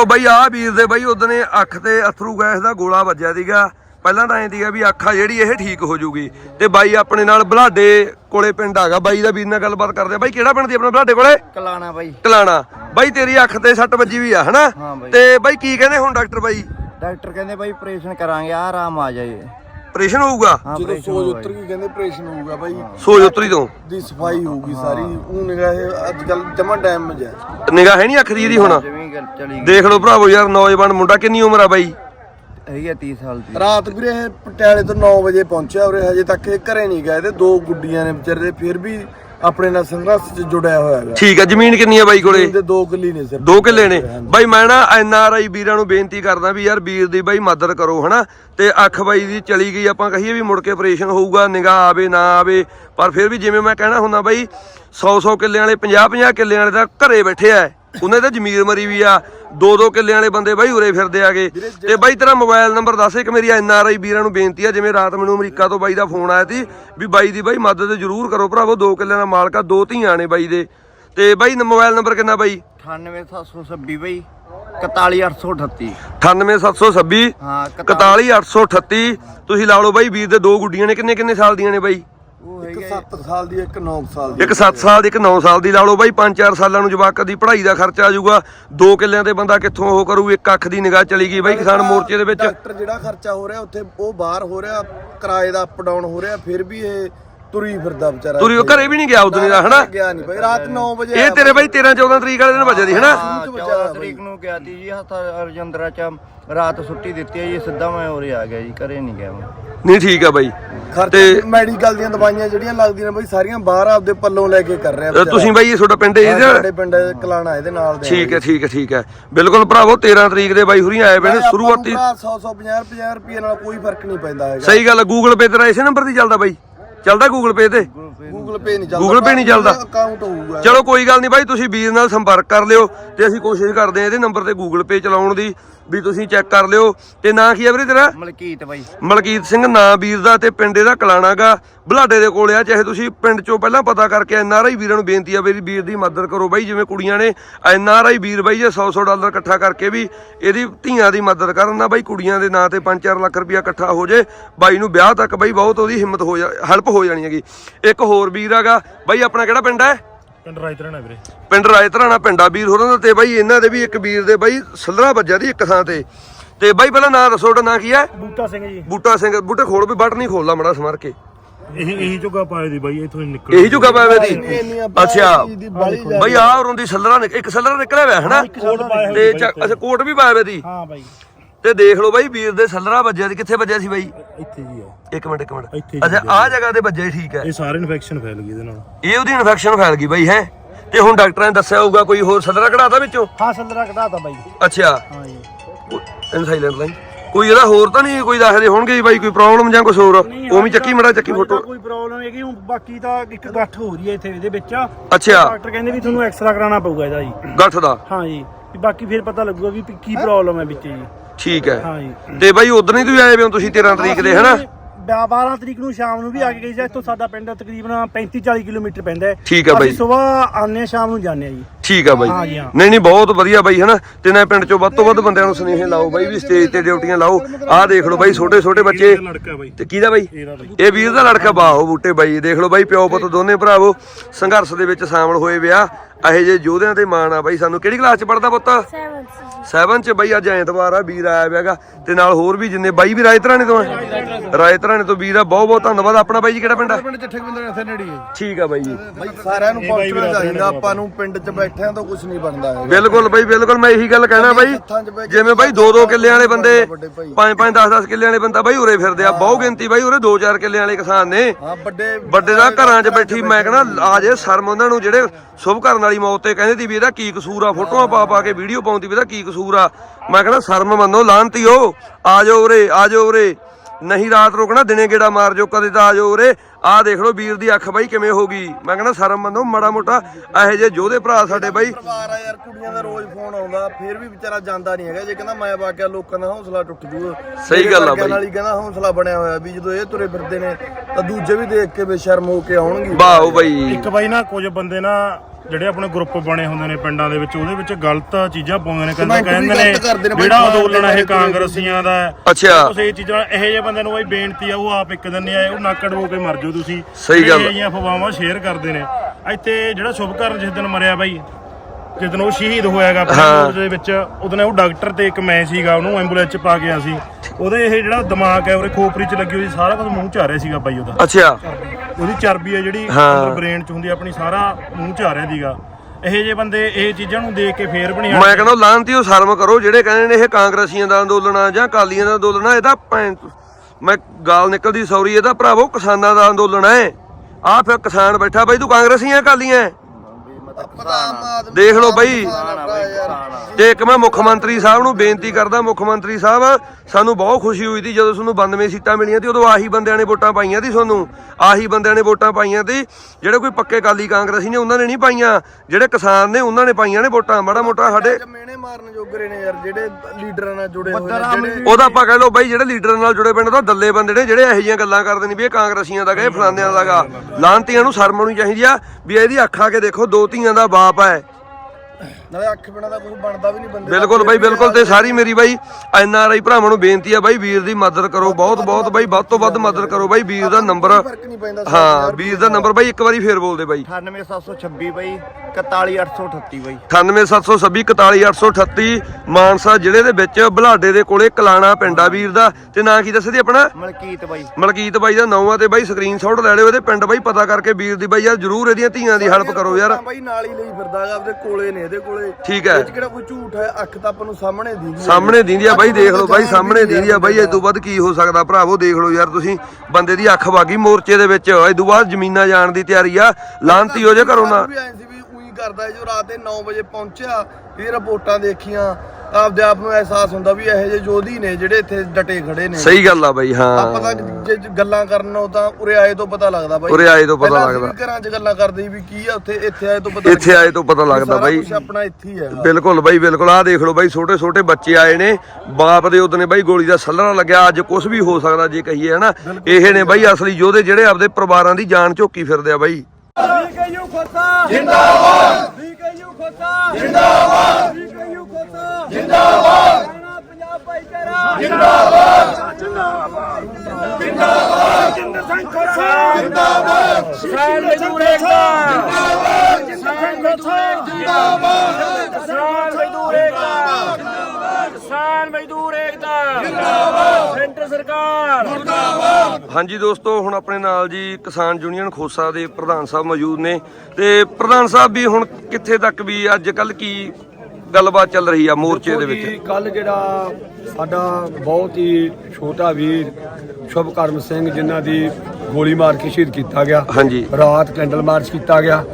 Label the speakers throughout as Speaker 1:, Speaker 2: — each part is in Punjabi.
Speaker 1: ਉਹ ਬਾਈ ਆ ਵੀਰ ਦੇ ਬਾਈ ਉਹਦਨੇ ਅੱਖ ਤੇ ਅਥਰੂ ਗੈਸ ਦਾ ਗੋਲਾ ਵੱਜਿਆ ਸੀਗਾ। ਪਹਿਲਾਂ ਤਾਂ ਐਂ ਸੀਗਾ ਵੀ ਅੱਖ ਜਿਹੜੀ ਇਹ ਠੀਕ ਹੋ ਜੂਗੀ। ਤੇ ਬਾਈ ਆਪਣੇ ਨਾਲ ਬਲਾਡੇ ਕੋਲੇ ਪਿੰਡ ਹੈਗਾ ਬਾਈ ਦਾ ਵੀਰ ਨਾਲ ਗੱਲਬਾਤ ਕਰਦੇ ਆ। ਬਾਈ ਕਿਹੜਾ ਪਿੰਡ ਦੀ ਆਪਣਾ ਬਲਾਡੇ ਕੋਲੇ?
Speaker 2: ਕਲਾਣਾ ਬਾਈ।
Speaker 1: ਕਲਾਣਾ। ਬਾਈ ਤੇਰੀ ਅੱਖ ਤੇ ਸੱਟ ਵੱਜੀ ਵੀ ਆ ਹਨਾ। ਤੇ ਬਾਈ ਕੀ ਕਹਿੰਦੇ ਹੁਣ ਡਾਕਟਰ ਬਾਈ?
Speaker 2: ਡਾਕਟਰ ਕਹਿੰਦੇ ਬਾਈ ਆਪਰੇਸ਼ਨ ਕਰਾਂਗੇ ਆਰਾਮ ਆ ਜਾਏ।
Speaker 1: ਆਪਰੇਸ਼ਨ ਹੋਊਗਾ?
Speaker 2: ਹਾਂ
Speaker 3: ਜਦੋਂ ਸੋਜ ਉਤਰ ਗਈ ਕਹਿੰਦੇ ਆਪਰੇਸ਼ਨ ਹੋਊਗਾ ਬਾਈ।
Speaker 1: ਸੋਜ ਉਤਰੀ ਤੋਂ?
Speaker 3: ਦੀ ਸਫ਼ਾਈ ਹੋਊਗੀ ਸਾਰੀ। ਉਹ ਨਿਗਾਹ ਇਹ ਅੱਜ ਕੱਲ ਜਮਾ ਡੈਮੇਜ ਹੈ।
Speaker 1: ਨਿਗਾਹ ਹੈ ਨਹੀਂ ਅੱਖ ਦੀ ਇਹਦੀ ਹੁਣ?
Speaker 2: ਜਿਵੇਂ ਗੱਲ ਚਲੀ ਗਈ।
Speaker 1: ਦੇਖ ਲਓ ਭਰਾਵੋ ਯਾਰ ਨੌਜਵਾਨ ਮੁੰਡਾ ਕਿੰਨੀ ਉਮਰ ਆ ਬਾਈ?
Speaker 2: ਹੈਗੀ ਆ 30 ਸਾਲ ਦੀ।
Speaker 3: ਰਾਤ ਵੀਰੇ ਇਹ ਪਟਿਆਲੇ ਤੋਂ 9 ਵਜੇ ਪਹੁੰਚਿਆ ਉਰੇ ਹਜੇ ਤੱਕ ਇਹ ਘਰੇ ਨਹੀਂ ਗਏ ਤੇ ਦੋ ਗੁੱਡੀਆਂ ਨੇ ਵਿਚਾਰੇ ਦੇ ਫਿਰ ਵੀ ਆਪਣੇ ਨਾਲ ਸੰਘਰਸ਼ 'ਚ ਜੁੜਿਆ ਹੋਇਆ ਹੈਗਾ।
Speaker 1: ਠੀਕ ਆ ਜ਼ਮੀਨ ਕਿੰਨੀ ਆ ਬਾਈ ਕੋਲੇ?
Speaker 3: ਇਹਦੇ ਦੋ ਕਿੱਲੀ ਨੇ ਸਿਰ
Speaker 1: ਦੋ ਕਿੱਲੇ ਨੇ। ਬਾਈ ਮੈਂ ਨਾ ਐਨ ਆਰ ਆਈ ਵੀਰਾਂ ਨੂੰ ਬੇਨਤੀ ਕਰਦਾ ਵੀ ਯਾਰ ਵੀਰ ਦੀ ਬਾਈ ਮਦਦ ਕਰੋ ਹਨਾ? ਤੇ ਅੱਖ ਬਾਈ ਦੀ ਚਲੀ ਗਈ ਆਪਾਂ ਕਹੀਏ ਵੀ ਮੁੜ ਕੇ ਆਪਰੇਸ਼ਨ ਹੋਊਗਾ ਨਿਗਾਹ ਆਵੇ ਨਾ ਆਵੇ ਪਰ ਫਿਰ ਵੀ ਜਿਵੇਂ ਮੈਂ ਕਹਿਣਾ ਹੁੰਦਾ ਬਾਈ 100 100 ਕਿੱਲਿਆਂ ਵਾਲੇ 50 50 ਕਿੱਲਿਆਂ ਵਾਲੇ ਤਾਂ ਘਰੇ ਬੈਠੇ ਆ। ਉਹਨਾਂ ਤੇ ਜ਼ਮੀਰ ਮਰੀ ਵੀ ਆ ਦੋ ਦੋ ਕਿੱਲਿਆਂ ਵਾਲੇ ਬੰਦੇ ਬਾਈ ਉਰੇ ਫਿਰਦੇ ਆਗੇ। ਤੇ ਬਾਈ ਤੇਰਾ ਮੋਬਾਈਲ ਨੰਬਰ ਦੱਸ ਇੱਕ ਮੇਰੀ ਐਨ ਆਰ ਆਈ ਵੀਰਾਂ ਨੂੰ ਬੇਨਤੀ ਆ ਜਿਵੇਂ ਰਾਤ ਮੈਨੂੰ ਅਮਰੀਕਾ ਤੋਂ ਬਾਈ ਦਾ ਫੋਨ ਆਇਆ ਸੀ ਵੀ ਬਾਈ ਦੀ ਬਾਈ ਮਦਦ ਜ਼ਰੂਰ ਕਰੋ ਭਰਾਵੋ ਦੋ ਕਿੱਲਿਆਂ ਦਾ ਮਾਲਕ ਆ ਦੋ ਧੀਆਂ ਨੇ ਬਾਈ ਦੇ। ਤੇ ਬਾਈ ਮੋਬਾਈਲ ਨੰਬਰ ਕਿੰਨਾ ਬਾਈ?
Speaker 2: 98726 ਬਾਈ 41838
Speaker 1: 98726
Speaker 2: ਹਾਂ
Speaker 1: 41838 ਤੁਸੀਂ ਲਾ ਲਓ ਬਾਈ ਵੀਰ ਦੇ ਦੋ ਗੁੱਡੀਆਂ ਨੇ ਕਿੰਨੇ ਕਿੰਨੇ ਸਾਲ ਦੀਆਂ ਨੇ ਬਾਈ?
Speaker 2: ਉਹ
Speaker 3: ਇੱਕ
Speaker 2: ਹੈਗਾ
Speaker 3: 7 ਸਾਲ ਦੀ ਇੱਕ 9 ਸਾਲ ਦੀ।
Speaker 1: ਇੱਕ 7 ਸਾਲ ਦੀ ਇੱਕ 9 ਸਾਲ ਦੀ ਲਾ ਲਓ ਬਾਈ। 5-4 ਸਾਲਾਂ ਨੂੰ ਜਵਾਕ ਦੀ ਪੜ੍ਹਾਈ ਦਾ ਖਰਚਾ ਆ ਜਾਊਗਾ। ਦੋ ਕਿੱਲਿਆਂ ਤੇ ਬੰਦਾ ਕਿੱਥੋਂ ਉਹ ਕਰੂ? ਇੱਕ ਅੱਖ ਦੀ ਨਿਗਾਹ ਚਲੀ ਗਈ ਬਾਈ ਕਿਸਾਨ ਮੋਰਚੇ ਦੇ ਵਿੱਚ।
Speaker 3: ਡਾਕਟਰ ਜਿਹੜਾ ਖਰਚਾ ਹੋ ਰਿਹਾ ਉੱਥੇ ਉਹ ਬਾਹਰ ਹੋ ਰਿਹਾ ਕਿਰਾਏ ਦਾ ਅਪ ਡਾਊਨ ਹੋ ਰਿਹਾ ਫਿਰ ਵੀ ਇਹ ਤੁਰੀ ਫਿਰਦਾ ਵਿਚਾਰਾ
Speaker 1: ਤੁਰੀ ਉਹ ਘਰੇ ਵੀ ਨਹੀਂ ਗਿਆ ਉਦੋਂ ਦਾ ਹਨਾ?
Speaker 3: ਗਿਆ ਨਹੀਂ ਬਾਈ ਰਾਤ 9 ਵਜੇ
Speaker 1: ਇਹ ਤੇਰੇ ਬਾਈ 13-14 ਤਰੀਕ ਵਾਲੇ ਦਿਨ ਵੱਜਿਆ ਦੀ ਹਨਾ?
Speaker 2: 14 ਤਰੀਕ ਨੂੰ ਗਿਆ ਤੀ ਜੀ ਹੱਥ ਰਜਿੰਦਰਾ ਚ ਰਾਤ ਛੁੱਟੀ ਦਿੱਤੀ ਹੈ ਜੀ ਸਿੱਧਾ ਮੈਂ ਉਰੇ ਆ ਗਿਆ ਜੀ ਘਰੇ ਨਹੀਂ ਗਿਆ ਮੈਂ।
Speaker 1: ਨਹੀਂ ਠੀਕ ਆ ਬਾਈ।
Speaker 3: ਖਰਚੇ ਮੈਡੀਕਲ ਦੀਆਂ ਦਵਾਈਆਂ ਜਿਹੜੀਆਂ ਲੱਗਦੀਆਂ ਨੇ ਬਾਈ ਸਾਰੀਆਂ ਬਾਹਰ ਆਪਦੇ ਪੱਲੋਂ ਲੈ ਕੇ ਕਰ ਰਿਹਾ
Speaker 1: ਤੁਸੀਂ ਬਾਈ ਇਹ ਤੁਹਾਡਾ ਪਿੰਡ ਇਹਦੇ
Speaker 3: ਸਾਡੇ ਪਿੰਡ ਕਲਾਣਾ ਇਹਦੇ ਨਾਲ ਦੇ
Speaker 1: ਠੀਕ ਹੈ ਠੀਕ ਹੈ ਠੀਕ ਹੈ। ਬਿਲਕੁਲ ਭਰਾਵੋ 13 ਤਰੀਕ ਦੇ ਬਾਈ ਹੁਰੀ ਆਏ ਪਏ ਨੇ ਸ਼ੁਰੂਆਤੀ
Speaker 3: 100 150 50 ਰੁਪਏ ਨਾਲ ਕੋਈ ਫ਼ਰਕ ਨਹੀਂ ਪੈਂਦਾ ਹੈਗਾ।
Speaker 1: ਸਹੀ ਗੱਲ ਗੂਗਲ ਪੇ ਤੇਰਾ ਇਸੇ ਨੰਬਰ ਦੀ ਚੱਲਦਾ ਬਾਈ। ਚੱਲਦਾ ਗੂਗਲ ਪੇ ਤੇ?
Speaker 3: ਗੂਗਲ ਪੇ ਨਹੀਂ ਚੱਲਦਾ।
Speaker 1: Google Pay ਨਹੀਂ ਚੱਲਦਾ।
Speaker 3: ਅਕਾਊਂਟ ਹੋਊਗਾ।
Speaker 1: ਚਲੋ ਕੋਈ ਗੱਲ ਨਹੀਂ ਬਾਈ ਤੁਸੀਂ ਵੀਰ ਨਾਲ ਸੰਪਰਕ ਕਰ ਲਿਓ ਤੇ ਅਸੀਂ ਕੋਸ਼ਿਸ਼ ਕਰਦੇ ਹਾਂ ਇਹਦੇ ਨੰਬਰ ਤੇ ਗੂਗਲ ਪੇ ਚਲਾਉਣ ਦੀ। ਵੀ ਤੁਸੀਂ ਚੈੱਕ ਕਰ ਲਿਓ। ਤੇ ਨਾਂ ਕੀ ਹੈ ਵੀਰੇ ਤੇਰਾ?
Speaker 2: ਮਲਕੀਤ ਬਾਈ।
Speaker 1: ਮਲਕੀਤ ਸਿੰਘ ਨਾਂ ਵੀਰ ਦਾ ਤੇ ਪਿੰਡ ਇਹਦਾ ਕਲਾਣਾਗਾ ਬੁਲਾਡੇ ਦੇ ਕੋਲ ਆ ਚਾਹੇ ਤੁਸੀਂ ਪਿੰਡ ਚੋਂ ਪਹਿਲਾਂ ਪਤਾ ਕਰਕੇ ਐਨ ਆਰ ਆਈ ਵੀਰਾਂ ਨੂੰ ਬੇਨਤੀ ਆ ਵੀ ਵੀਰ ਦੀ ਮਦਦ ਕਰੋ ਬਾਈ ਜਿਵੇਂ ਕੁੜੀਆਂ ਨੇ ਐਨ ਆਰ ਆਈ ਵੀਰ ਬਾਈ ਜੇ 100-100 ਡਾਲਰ ਇਕੱਠਾ ਕਰਕੇ ਵੀ ਇਹਦੀ ਧੀਆਂ ਦੀ ਮਦਦ ਕਰਨ ਨਾ ਬਾਈ ਕੁੜੀਆਂ ਦੇ ਨਾਂ ਤੇ 5-4 ਲੱਖ ਰੁਪਇਆ ਇਕੱਠਾ ਹੋ ਜੇ ਬਾਈ ਨੂੰ ਵਿਆਹ ਤੱਕ ਬਾਈ ਬਹੁਤ ਉਹਦੀ ਹਿੰਮਤ ਹੋ ਜਾ ਹੈਲਪ ਹੋ ਜਾਣੀ ਹੈਗੀ। ਇੱਕ ਹੋਰ ਵੀਰ ਹੈਗਾ ਬਾਈ ਆਪਣਾ ਕਿਹੜਾ ਪਿੰਡ ਹੈ?
Speaker 4: ਪਿੰਡ ਰਾਜਤਰਾਣਾ ਵੀਰੇ।
Speaker 1: ਪਿੰਡ ਰਾਜਤਰਾਣਾ ਪਿੰਡਾ ਵੀਰ ਹੋਰਾਂ ਦਾ ਤੇ ਬਾਈ ਇਹਨਾਂ ਦੇ ਵੀ ਇੱਕ ਵੀਰ ਦੇ ਬਾਈ ਸੱਲਰਾ ਵੱਜਿਆ ਦੀ ਇੱਕ ਥਾਂ ਤੇ। ਤੇ ਬਾਈ ਪਹਿਲਾਂ ਨਾਂ ਦੱਸੋ ਤੁਹਾਡਾ ਨਾਂ ਕੀ ਹੈ?
Speaker 4: ਬੂਟਾ ਸਿੰਘ ਜੀ।
Speaker 1: ਬੂਟਾ ਸਿੰਘ ਬੂਟੇ ਖੋਲ ਵੀ ਬਟ ਨਹੀਂ ਖੋਲਦਾ ਮੜਾ ਸਮਰ ਕੇ।
Speaker 4: ਇਹੀ ਇਹੀ ਝੁੱਗਾ ਪਾਏ ਦੀ ਬਾਈ ਇੱਥੋਂ ਹੀ ਨਿਕਲ
Speaker 1: ਇਹੀ ਵੇ
Speaker 3: ਇੰਨੀਆਂ
Speaker 1: ਦੀ ਅੱਛਾ। ਬਈ ਆ ਉਰੋਂ ਦੀ ਸੱਲਰਾ ਇੱਕ ਸੱਲਰਾ ਨਿਕਲਿਆ ਹੋਇਆ
Speaker 4: ਪਾਏ ਹੋਏ
Speaker 1: ਤੇ ਅੱਛਾ ਕੋਟ ਵੀ ਪਾਇਆ ਵੇ ਦੀ
Speaker 4: ਹਾਂ ਬਾਈ।
Speaker 1: ਤੇ ਦੇਖ ਲਓ ਬਾਈ ਵੀਰ ਦੇ ਸੱਲਰਾ ਵੱਜਿਆ ਦੀ ਕਿੱਥੇ ਵੱਜਿਆ ਸੀ ਬਾਈ?
Speaker 4: ਇੱਥੇ ਜੀ ਆ।
Speaker 1: ਇੱਕ ਮਿੰਟ ਇੱਕ ਮਿੰਟ। ਅੱਛਾ ਆ। ਜਗ੍ਹਾ ਤੇ ਵੱਜਿਆ ਠੀਕ ਹੈ।
Speaker 4: ਇਹ ਸਾਰੇ ਇਨਫੈਕਸ਼ਨ ਫੈਲ ਗਈ ਇਹਦੇ ਨਾਲ।
Speaker 1: ਇਹ ਉਹਦੀ ਇਨਫੈਕਸ਼ਨ ਫੈਲ ਗਈ ਬਾਈ ਹੈ? ਤੇ ਹੁਣ ਡਾਕਟਰਾਂ ਨੇ ਦੱਸਿਆ ਹੋਊਗਾ ਕੋਈ ਹੋਰ ਸੱਲਰਾ ਕਢਾਤਾ ਵਿੱਚੋਂ?
Speaker 4: ਹਾਂ ਸੰਦਰਾ ਕਢਾਤਾ ਬਾਈ।
Speaker 1: ਅੱਛਾ।
Speaker 4: ਹਾਂ ਜੀ।
Speaker 1: ਇਨ ਸਾਈਲੈਂਟ ਲਾਈਨ ਕੋਈ ਇਹਦਾ ਹੋਰ ਤਾਂ ਨਹੀਂ ਕੋਈ ਦੱਸਦੇ ਹੋਣਗੇ ਜੀ ਬਾਈ ਕੋਈ ਪ੍ਰੋਬਲਮ ਜਾਂ ਕੁਝ ਹੋਰ? ਉਹ ਵੀ ਚੱਕੀ ਮੜਾ ਚੱਕੀ ਫੋਟੋ।
Speaker 4: ਕੋਈ ਪ੍ਰੋਬਲਮ ਹੈਗੀ। ਹੁਣ ਬਾਕੀ ਤਾਂ ਇੱਕ ਗੱਠ ਹੋ ਰਹੀ ਹੈ ਇੱਥੇ ਇਹਦੇ ਵਿੱਚ।
Speaker 1: ਅੱਛਾ।
Speaker 4: ਡਾਕਟਰ ਕਹਿੰਦੇ ਵੀ ਤੁਹਾਨੂੰ ਐਕਸਰਾ ਕਰਾਉਣਾ ਪਊਗਾ ਇਹਦਾ ਜੀ।
Speaker 1: ਗੱਠ ਦਾ?
Speaker 4: ਹਾਂ ਜੀ। ਬਾਕੀ ਫਿਰ ਪਤਾ ਲੱਗੂਗਾ ਵੀ ਕੀ ਪ੍ਰੋਬਲਮ ਹੈ ਵਿੱਚ ਜੀ।
Speaker 1: ਠੀਕ ਹੈ।
Speaker 4: ਹਾਂ ਜੀ।
Speaker 1: ਤੇ ਬਾਈ ਉਧਰ ਨਹੀਂ ਤੁਸੀਂ ਆਏ ਵੇ ਹੋ ਤੁਸੀਂ 13 ਤਰੀਕ ਦੇ ਹਨਾ?
Speaker 4: 12 ਤਰੀਕ ਨੂੰ ਸ਼ਾਮ ਨੂੰ ਵੀ ਆ ਕੇ ਗਈ ਸੀ। ਇੱਥੋਂ ਸਾਡਾ ਪਿੰਡ ਤਕਰੀਬਨ 35 40 ਕਿਲੋਮੀਟਰ ਪੈਂਦਾ ਹੈ।
Speaker 1: ਠੀਕ ਹੈ ਬਾਈ।
Speaker 4: ਅਸੀਂ ਸਵੇਰ ਆਨੇ ਸ਼ਾਮ ਨੂੰ ਜਾਂਦੇ ਆ ਜੀ।
Speaker 1: ਠੀਕ ਆ ਬਾਈ।
Speaker 4: ਹਾਂ ਜੀ, ਹਾਂ।
Speaker 1: ਨਹੀਂ ਨਹੀਂ ਬਹੁਤ ਵਧੀਆ ਬਾਈ ਹਨਾ? ਤੇ ਨਾ ਪਿੰਡ ਚੋਂ ਵੱਧ ਤੋਂ ਵੱਧ ਬੰਦਿਆਂ ਨੂੰ ਸੁਨੇਹੇ ਲਾਓ ਬਾਈ ਵੀ ਸਟੇਜ ਤੇ ਡਿਊਟੀਆਂ ਲਾਓ। ਆਹ ਦੇਖ ਲਓ ਬਾਈ ਛੋਟੇ ਛੋਟੇ ਬੱਚੇ ਤੇ ਕਿਹਦਾ ਬਾਈ? ਇਹ ਵੀਰ ਦਾ ਲੜਕਾ ਬਾਹੋ ਬੂਟੇ ਬਾਈ ਦੇਖ ਲਓ ਬਾਈ ਪਿਓ ਪੁੱਤ ਦੋਨੇ ਭਰਾਵੋ। ਸੰਘਰਸ਼ ਦੇ ਵਿੱਚ ਸ਼ਾਮਲ ਹੋਏ ਵਿਆ ਇਹੋ ਜਿਹੇ ਯੋਧਿਆਂ ਤੇ ਮਾਣ ਆ ਬਾਈ ਸਾਨੂੰ। ਕਿਹੜੀ ਕਲਾਸ ਚ ਪੜਦਾ ਪੁੱਤ? 7 ਚ। ਬਾਈ ਅੱਜ ਐਤਵਾਰ ਆ ਵੀਰ ਆਇਆ ਵਿਆਗਾ ਤੇ ਨਾਲ ਹੋਰ ਵੀ ਜਿੰਨੇ ਬਾਈ ਵੀ ਰਾਜਤਰਾਣੇ ਤੋਂ ਆ ਰਾਜਤਰਾਣੇ ਤੋਂ ਵੀਰ ਆ ਬਹੁਤ ਬਹੁਤ ਧੰਨਵਾਦ। ਆਪਣਾ ਬਾਈ ਜੀ ਕਿਹੜਾ ਪਿੰਡ ਆ?
Speaker 3: ਪਿੰਡ ਚੱਠੇ ਬਿੰਦਰ ਇੱਥੇ ਨੇੜੇ ਹੈ
Speaker 1: ਠੀਕ ਆ ਬਾਈ ਜੀ।
Speaker 3: ਬਾਈ ਸਾਰਿਆਂ ਨੂੰ ਪਹੁੰਚਣਾ ਚਾਹੀਦਾ ਆਪਾਂ ਨੂੰ ਪਿੰਡ 'ਚ ਬੈਠਿਆਂ ਤਾਂ ਕੁਝ ਨਹੀਂ ਬਣਦਾ ਹੈਗਾ।
Speaker 1: ਬਿਲਕੁਲ ਬਾਈ ਬਿਲਕੁਲ ਮੈਂ ਇਹੀ ਗੱਲ ਕਹਿਣਾ ਬਾਈ। ਜਿਵੇਂ ਬਾਈ 2-2 ਕਿੱਲਿਆਂ ਵਾਲੇ ਬੰਦੇ
Speaker 3: ਵੱਡੇ ਭਾਈ।
Speaker 1: 5-5 10-10 ਕਿੱਲਿਆਂ ਵਾਲੇ ਬੰਦਾ ਬਾਈ ਉਰੇ ਫਿਰਦੇ ਆ। ਬਹੁ ਗਿਣਤੀ ਬਾਈ ਉਰੇ 2-4 ਕਿੱਲਿਆਂ ਵਾਲੇ ਕਿਸਾਨ ਨੇ।
Speaker 3: ਹਾਂ ਵੱਡੇ
Speaker 1: ਵੱਡੇ ਦਾ ਘਰਾਂ 'ਚ ਬੈਠੀ ਮੈਂ ਕਹਿੰਦਾ ਆ ਜੇ ਸ਼ਰਮ ਉਹਨਾਂ ਨੂੰ ਜਿਹੜੇ ਸ਼ੁਭ ਕਰਨ ਵਾਲੀ ਮੌਤ ਤੇ ਕਹਿੰਦੇ ਸੀ ਵੀ ਇਹਦਾ ਕੀ ਕਸੂਰ ਆ ਫੋਟੋਆਂ ਪਾ ਪਾ ਕੇ ਵੀਡੀਓ ਪਾਉਂਦੀ ਵੀ ਇਹਦਾ ਕੀ ਕਸੂਰ ਆ। ਮੈਂ ਕਹਿੰਦਾ ਸ਼ਰਮ ਮੰਨੋ ਲਾਂਤੀਓ ਆ ਜਾਓ ਉਰੇ ਆ ਜਾਓ ਉਰੇ। ਨਹੀਂ ਰਾਤ ਰੁਕਣਾ ਦਿਨੇ ਗੇੜਾ ਮਾਰ ਜਾਓ ਕਦੇ ਤਾਂ ਆ ਜਾਓ ਉਰੇ। ਆਹ ਦੇਖ ਲਓ ਵੀਰ ਦੀ ਅੱਖ ਬਾਈ ਕਿਵੇਂ ਹੋ ਗਈ। ਮੈਂ ਕਹਿੰਦਾ ਸ਼ਰਮ ਮੰਨੋ ਮਾੜਾ ਮੋਟਾ ਇਹੋ ਜਿਹੇ ਯੋਧੇ ਭਰਾ ਸਾਡੇ ਬਾਈ।
Speaker 3: ਪਰਿਵਾਰ ਆ ਯਾਰ ਕੁੜੀਆਂ ਦਾ ਰੋਜ਼ ਫੋਨ ਆਉਂਦਾ ਫਿਰ ਵੀ ਵਿਚਾਰਾ ਜਾਂਦਾ ਨਹੀਂ ਹੈਗਾ। ਜੇ ਕਹਿੰਦਾ ਮੈਂ ਵਾਕਿਆ ਲੋਕਾਂ ਦਾ ਹੌਸਲਾ ਟੁੱਟ ਜੂਗਾ
Speaker 1: ਸਹੀ ਗੱਲ ਆ ਬਾਈ।
Speaker 3: ਨਾਲ ਹੀ ਕਹਿੰਦਾ ਹੌਸਲਾ ਬਣਿਆ ਹੋਇਆ ਵੀ ਜਦੋਂ ਇਹ ਤੁਰੇ ਫਿਰਦੇ ਨੇ ਤਾਂ ਦੂਜੇ ਵੀ ਦੇਖ ਕੇ ਬੇਸ਼ਰਮ ਹੋ ਕੇ ਆਉਣਗੇ।
Speaker 1: ਵਾਓ ਬਾਈ।
Speaker 4: ਇੱਕ ਬਾਈ ਨਾ ਕੁਝ ਬੰਦੇ ਨਾ
Speaker 5: ਜਿਹੜੇ ਆਪਣੇ ਗਰੁੱਪ ਬਣੇ ਹੁੰਦੇ ਨੇ ਪਿੰਡਾਂ ਦੇ ਵਿੱਚ ਉਹਦੇ ਵਿੱਚ ਗਲਤ ਚੀਜ਼ਾਂ ਪਾਉਂਦੇ ਨੇ ਕਹਿੰਦੇ ਕਹਿੰਦੇ
Speaker 3: ਨੇ
Speaker 5: ਜਿਹੜਾ ਅੰਦੋਲਨ ਇਹ ਕਾਂਗਰਸੀਆਂ ਦਾ
Speaker 1: ਅੱਛਾ।
Speaker 5: ਤੁਸੀਂ ਇਹ ਚੀਜ਼ਾਂ ਇਹੋ ਜਿਹੇ ਬੰਦੇ ਨੂੰ ਬਾਈ ਬੇਨਤੀ ਆ ਉਹ ਆਪ ਇੱਕ ਦਿਨ ਨਹੀਂ ਆਏ ਉਹ ਨੱਕੜ ਹੋ ਕੇ ਮਰ ਜਾਓ ਤੁਸੀਂ
Speaker 1: ਸਹੀ ਗੱਲ।
Speaker 5: ਇਹ ਜਿਹੀਆਂ ਅਫਵਾਹਾਂ ਸ਼ੇਅਰ ਕਰਦੇ ਨੇ ਇੱਥੇ ਜਿਹੜਾ ਸ਼ੁਭਕਰਨ ਜਿਸ ਦਿਨ ਮਰਿਆ ਬਾਈ ਜਿਸ ਦਿਨ ਉਹ ਸ਼ਹੀਦ ਹੋਇਆਗਾ ਆਪਣੇ ਦੇ ਵਿੱਚ ਉਹਨੇ ਉਹ ਡਾਕਟਰ ਤੇ ਇੱਕ ਮੈਂ ਸੀਗਾ ਉਹਨੂੰ ਐਂਬੂਲੈਂਸ ਚ ਪਾ ਗਿਆ ਸੀ ਉਹਦੇ ਇਹ ਜਿਹੜਾ ਦਿਮਾਗ ਹੈ ਉਹਦੇ ਖੋਪਰੀ ਚ ਲੱਗੀ ਹੋਈ ਸਾਰਾ ਕੁਝ ਮੂੰਹ ਚ ਆ ਰਿਹਾ ਸੀਗਾ ਬਾਈ ਉਹਦਾ।
Speaker 1: ਅੱਛਾ।
Speaker 5: ਉਹਦੀ ਚਰਬੀ ਹੈ ਜਿਹੜੀ ਬ੍ਰੇਨ ਚ ਹੁੰਦੀ ਆ, ਆਪਣੀ ਸਾਰਾ ਮੂੰਹ ਚ ਆ ਰਿਹਾ ਸੀਗਾ। ਇਹ ਜੇ ਬੰਦੇ ਇਹ ਚੀਜ਼ਾਂ ਨੂੰ ਦੇਖ ਕੇ ਫੇਰ ਬਣੀ
Speaker 1: ਮੈਂ ਕਹਿੰਦਾ ਲਾਂਤੀ ਉਹ ਸ਼ਰਮ ਕਰੋ ਜਿਹੜੇ ਕਹਿੰਦੇ ਨੇ ਇਹ ਕਾਂਗਰਸੀਆਂ ਦਾ ਅੰਦੋਲਨ ਆ ਜਾਂ ਅਕਾਲੀਆਂ ਦਾ ਅੰਦੋਲਨ ਆ ਇਹਦਾ ਮੈਂ ਗਾਲ ਨਿਕਲਦੀ ਸੌਰੀ ਇਹਦਾ ਭਰਾਵੋ ਕਿਸਾਨਾਂ ਦਾ ਅੰਦੋਲਨ ਹੈ ਆ ਫਿਰ ਕਿਸਾਨ ਬੈਠਾ ਬਾਈ ਤੂੰ ਕਾਂਗਰਸੀਆਂ
Speaker 3: ਆਦਮੀ
Speaker 1: ਦੇਖ ਲਓ ਬਈ। ਤੇ ਇੱਕ ਮੈਂ ਮੁੱਖ ਮੰਤਰੀ ਸਾਹਿਬ ਨੂੰ ਬੇਨਤੀ ਕਰਦਾ ਮੁੱਖ ਮੰਤਰੀ ਸਾਹਿਬ ਸਾਨੂੰ ਬਹੁਤ ਖੁਸ਼ੀ ਹੋਈ ਸੀ ਜਦੋਂ ਤੁਹਾਨੂੰ 92 ਸੀਟਾਂ ਮਿਲੀਆਂ ਤੇ ਉਦੋਂ ਆਹੀ ਬੰਦਿਆਂ ਨੇ ਵੋਟਾਂ ਪਾਈਆਂ ਸੀ ਤੁਹਾਨੂੰ। ਆਹੀ ਬੰਦਿਆਂ ਨੇ ਵੋਟਾਂ ਪਾਈਆਂ ਤੇ ਜਿਹੜੇ ਕੋਈ ਪੱਕੇ ਕਾਲੀ ਕਾਂਗਰਸੀ ਨੇ ਉਹਨਾਂ ਨੇ ਨਹੀਂ ਪਾਈਆਂ। ਜਿਹੜੇ ਕਿਸਾਨ ਨੇ ਉਹਨਾਂ ਨੇ ਪਾਈਆਂ ਨੇ ਵੋਟਾਂ। ਮਾੜਾ ਮੋਟਾ ਸਾਡੇ
Speaker 3: ਮੇਨੇ ਮਾਰਨ ਜੋਗਰੇ ਨੇ ਯਾਰ ਜਿਹੜੇ ਲੀਡਰਾਂ ਨਾਲ ਜੁੜੇ ਹੋਏ
Speaker 1: ਉਹਦਾ ਆਪਾਂ ਕਹਿ ਲਓ ਬਾਈ ਜਿਹੜੇ ਲੀਡਰਾਂ ਨਾਲ ਜੁੜੇ ਪਿੰਡ ਦਾ ਦੱਲੇ ਬੰਦੇ ਨੇ ਜਿਹੜੇ ਇਹੋ ਜਿਹੀਆਂ ਗੱਲਾਂ ਕਰਦੇ ਨੇ ਵੀ ਇਹ ਕਾਂਗਰਸੀਆਂ ਦਾ ਗਾ ਇਹ ਫਲਾਨਿਆਂ ਦਾ ਗਾ। ਲਾਂਤੀਆਂ ਨੂੰ ਸ਼ਰਮ ਆਉਣੀ ਚਾਹੀਦੀ ਆ ਵੀ ਇਹਦੀ ਅੱਖ ਕੇ ਦੇਖੋ ਦੋ ਧੀਆਂ ਦਾ ਬਾਪ ਹੈ।
Speaker 3: ਨਾਲੇ ਅੱਖ ਬਿਨਾ ਦਾ ਕੁਝ ਬਣਦਾ ਵੀ ਨਹੀਂ ਬੰਦੇ ਦਾ।
Speaker 1: ਬਿਲਕੁਲ ਬਾਈ ਬਿਲਕੁਲ ਤੇ ਸਾਰੀ ਮੇਰੀ ਬਾਈ ਐਨ ਆਰ ਆਈ ਭਰਾਵਾਂ ਨੂੰ ਬੇਨਤੀ ਆ ਬਾਈ ਵੀਰ ਦੀ ਮਦਦ ਕਰੋ ਬਹੁਤ ਬਹੁਤ ਬਾਈ ਵੱਧ ਤੋਂ ਵੱਧ ਮਦਦ ਕਰੋ ਬਾਈ ਵੀਰ ਦਾ ਨੰਬਰ
Speaker 3: ਫ਼ਰਕ ਨਹੀਂ ਪੈਂਦਾ
Speaker 1: ਹਾਂ ਵੀਰ ਦਾ ਨੰਬਰ ਬਾਈ ਇੱਕ ਵਾਰੀ ਫੇਰ ਬੋਲ ਦੇ ਬਾਈ
Speaker 2: 98726 ਬਾਈ। 41838 ਬਾਈ
Speaker 1: 98726 41838 ਮਾਨਸਾ ਜ਼ਿਲ੍ਹੇ ਦੇ ਵਿੱਚ ਬਲਾਡੇ ਦੇ ਕੋਲੇ ਕਲਾਣਾ ਪਿੰਡਾ ਵੀਰ ਦਾ। ਤੇ ਨਾਂ ਕੀ ਦੱਸਦੇ ਆਪਣਾ?
Speaker 2: ਮਲਕੀਤ ਬਾਈ।
Speaker 1: ਮਲਕੀਤ ਬਾਈ ਦਾ ਨਾਮ ਆ ਤੇ ਬਾਈ ਸਕਰੀਨਸ਼ਾਟ ਲੈ ਲਿਓ ਇਹਦੇ ਪਿੰਡ ਬਾਈ ਪਤਾ ਕਰਕੇ ਵੀਰ ਦੀ ਬਾਈ ਯਾਰ ਜਰੂਰ ਇਹਦੀਆਂ ਧੀਆਂ ਦੀ ਹੈਲਪ ਕਰੋ ਯਾਰ।
Speaker 3: ਬਾਈ ਨਾਲ ਹੀ ਲਈ ਫਿਰਦਾ ਆਪਦੇ ਕੋਲੇ ਨੇ ਇਹਦੇ ਕੋਲੇ
Speaker 1: ਠੀਕ ਹੈ।
Speaker 3: ਇਹ ਕਿਹੜਾ ਕੋਈ ਝੂਠ ਹੈ? ਅੱਖ ਤਾਂ ਆਪਾਂ ਨੂੰ ਸਾਹਮਣੇ ਦੀਦੀ
Speaker 1: ਸਾਹਮਣੇ ਦਿੰਦੀ ਆ ਬਾਈ ਦੇਖ ਲਓ ਬਾਈ ਸਾਹਮਣੇ ਦਿੰਦੀ ਆ ਬਾਈ ਇਸ ਤੋਂ ਵੱਧ ਕੀ ਹੋ ਸਕਦਾ ਭਰਾਵੋ ਦੇਖ ਲਓ ਯਾਰ ਤੁਸੀਂ ਬੰਦੇ ਦੀ ਅੱਖ ਵਾਗੀ ਮੋਰਚੇ ਦੇ ਵਿੱਚ ਇਸ ਤੋਂ ਬਾਅਦ ਜ਼ਮੀਨਾਂ ਜਾਣ ਦੀ ਤਿਆਰੀ ਆ ਲਾਂਤੀ ਹੋ ਜੇ ਘਰੋਂ ਨਾ
Speaker 3: ਉਹੀ ਕਰਦਾ ਹੈ, ਜੋ ਰਾਤ ਦੇ 9 ਵਜੇ ਪਹੁੰਚਿਆ ਇਹ ਰਿਪੋਰਟਾਂ ਦੇਖੀਆਂ। ਆਪਦੇ ਆਪ ਨੂੰ ਅਹਿਸਾਸ ਹੁੰਦਾ ਵੀ ਇਹੋ ਜਿਹੇ ਯੋਧੀ ਨੇ ਜਿਹੜੇ ਇੱਥੇ ਡਟੇ ਖੜੇ ਨੇ।
Speaker 1: ਸਹੀ ਗੱਲ ਆ ਬਾਈ ਹਾਂ।
Speaker 3: ਆਪਾਂ ਤਾਂ ਜੇ ਜੇ ਗੱਲਾਂ ਕਰਨੋਂ ਤਾਂ ਉਰੇ ਆਏ ਤੋਂ ਪਤਾ ਲੱਗਦਾ ਬਾਈ।
Speaker 1: ਉਰੇ ਆਏ ਤੋਂ ਪਤਾ ਲੱਗਦਾ।
Speaker 3: ਘਰਾਂ 'ਚ ਗੱਲਾਂ ਕਰਦੇ ਵੀ ਕੀ ਆ ਉੱਥੇ ਇੱਥੇ ਆਏ ਤੋਂ ਪਤਾ
Speaker 1: ਇੱਥੇ ਆਏ ਤੋਂ ਪਤਾ ਲੱਗਦਾ ਬਾਈ।
Speaker 3: ਕੁਝ ਆਪਣਾ ਇੱਥੇ ਹੀ ਹੈਗਾ।
Speaker 1: ਬਿਲਕੁਲ ਬਾਈ ਬਿਲਕੁਲ। ਆਹ ਦੇਖ ਲਓ ਬਾਈ ਛੋਟੇ ਛੋਟੇ ਬੱਚੇ ਆਏ ਨੇ। ਬਾਪ ਦੇ ਉਦਨੇ ਬਾਈ ਗੋਲੀ ਦਾ ਸੱਲਣਾ ਲੱਗਿਆ। ਅੱਜ ਕੁਝ ਵੀ ਹੋ ਸਕਦਾ ਜੇ ਕਹੀਏ ਹਨਾ। ਇਹ ਨੇ ਬਾਈ ਅਸਲੀ ਯੋਧੇ ਜਿਹੜੇ ਆਪਦੇ ਪਰਿਵਾਰਾਂ ਦੀ ਜਾਨ ਝੋਕੀ ਫਿਰਦੇ ਆ ਬਾਈ।
Speaker 4: ਖੋਤਾ। ਜਿੰਦਾਬਾਦ। ਵੀਕੇਯੂ ਖੋਤਾ। ਜਿੰਦਾਬਾਦ। ਵੀਕੇਯੂ ਖੋਤਾ। ਜਿੰਦਾਬਾਦ। ਪੰਜਾਬ ਭਾਈਚਾਰਾ। ਜਿੰਦਾਬਾਦ। ਜਿੰਦਾਬਾਦ। ਜਿੰਦਾਬਾਦ। ਜਿੰਦ ਸਿੰਘ ਖੋਤਾ। ਜਿੰਦਾਬਾਦ। ਕਿਸਾਨ ਮਜ਼ਦੂਰ ਏਕਤਾ। ਜਿੰਦਾਬਾਦ। ਜਿੰਦ ਸਿੰਘ ਖੋਤਾ ਜਿੰਦਾਬਾਦ। ਕਿਸਾਨ ਮਜ਼ਦੂਰ ਏਕਤਾ। ਕਿਸਾਨ ਮਜ਼ਦੂਰ ਏਕਤਾ। ਜਿੰਦਾਬਾਦ। ਸੈਂਟਰ ਸਰਕਾਰ।
Speaker 1: ਹਾਂਜੀ ਦੋਸਤੋ ਹੁਣ ਆਪਣੇ ਨਾਲ ਜੀ ਕਿਸਾਨ ਯੂਨੀਅਨ ਖੋਸਾ ਦੇ ਪ੍ਰਧਾਨ ਸਾਹਿਬ ਮੌਜੂਦ ਨੇ ਤੇ ਪ੍ਰਧਾਨ ਸਾਹਿਬ ਵੀ ਹੁਣ ਕਿੱਥੇ ਤੱਕ ਵੀ ਅੱਜ ਕੱਲ ਕੀ ਗੱਲਬਾਤ ਚੱਲ ਰਹੀ ਆ ਮੋਰਚੇ ਦੇ ਵਿੱਚ?
Speaker 6: ਕੱਲ ਜਿਹੜਾ ਸਾਡਾ ਬਹੁਤ ਹੀ ਛੋਟਾ ਵੀਰ ਸ਼ੁਭਕਰਮ ਸਿੰਘ ਜਿਨ੍ਹਾਂ ਦੀ ਗੋਲੀ ਮਾਰ ਕੇ ਸ਼ਹੀਦ ਕੀਤਾ ਗਿਆ।
Speaker 1: ਹਾਂਜੀ।
Speaker 6: ਰਾਤ ਕੈਂਡਲ ਮਾਰਚ ਕੀਤਾ ਗਿਆ।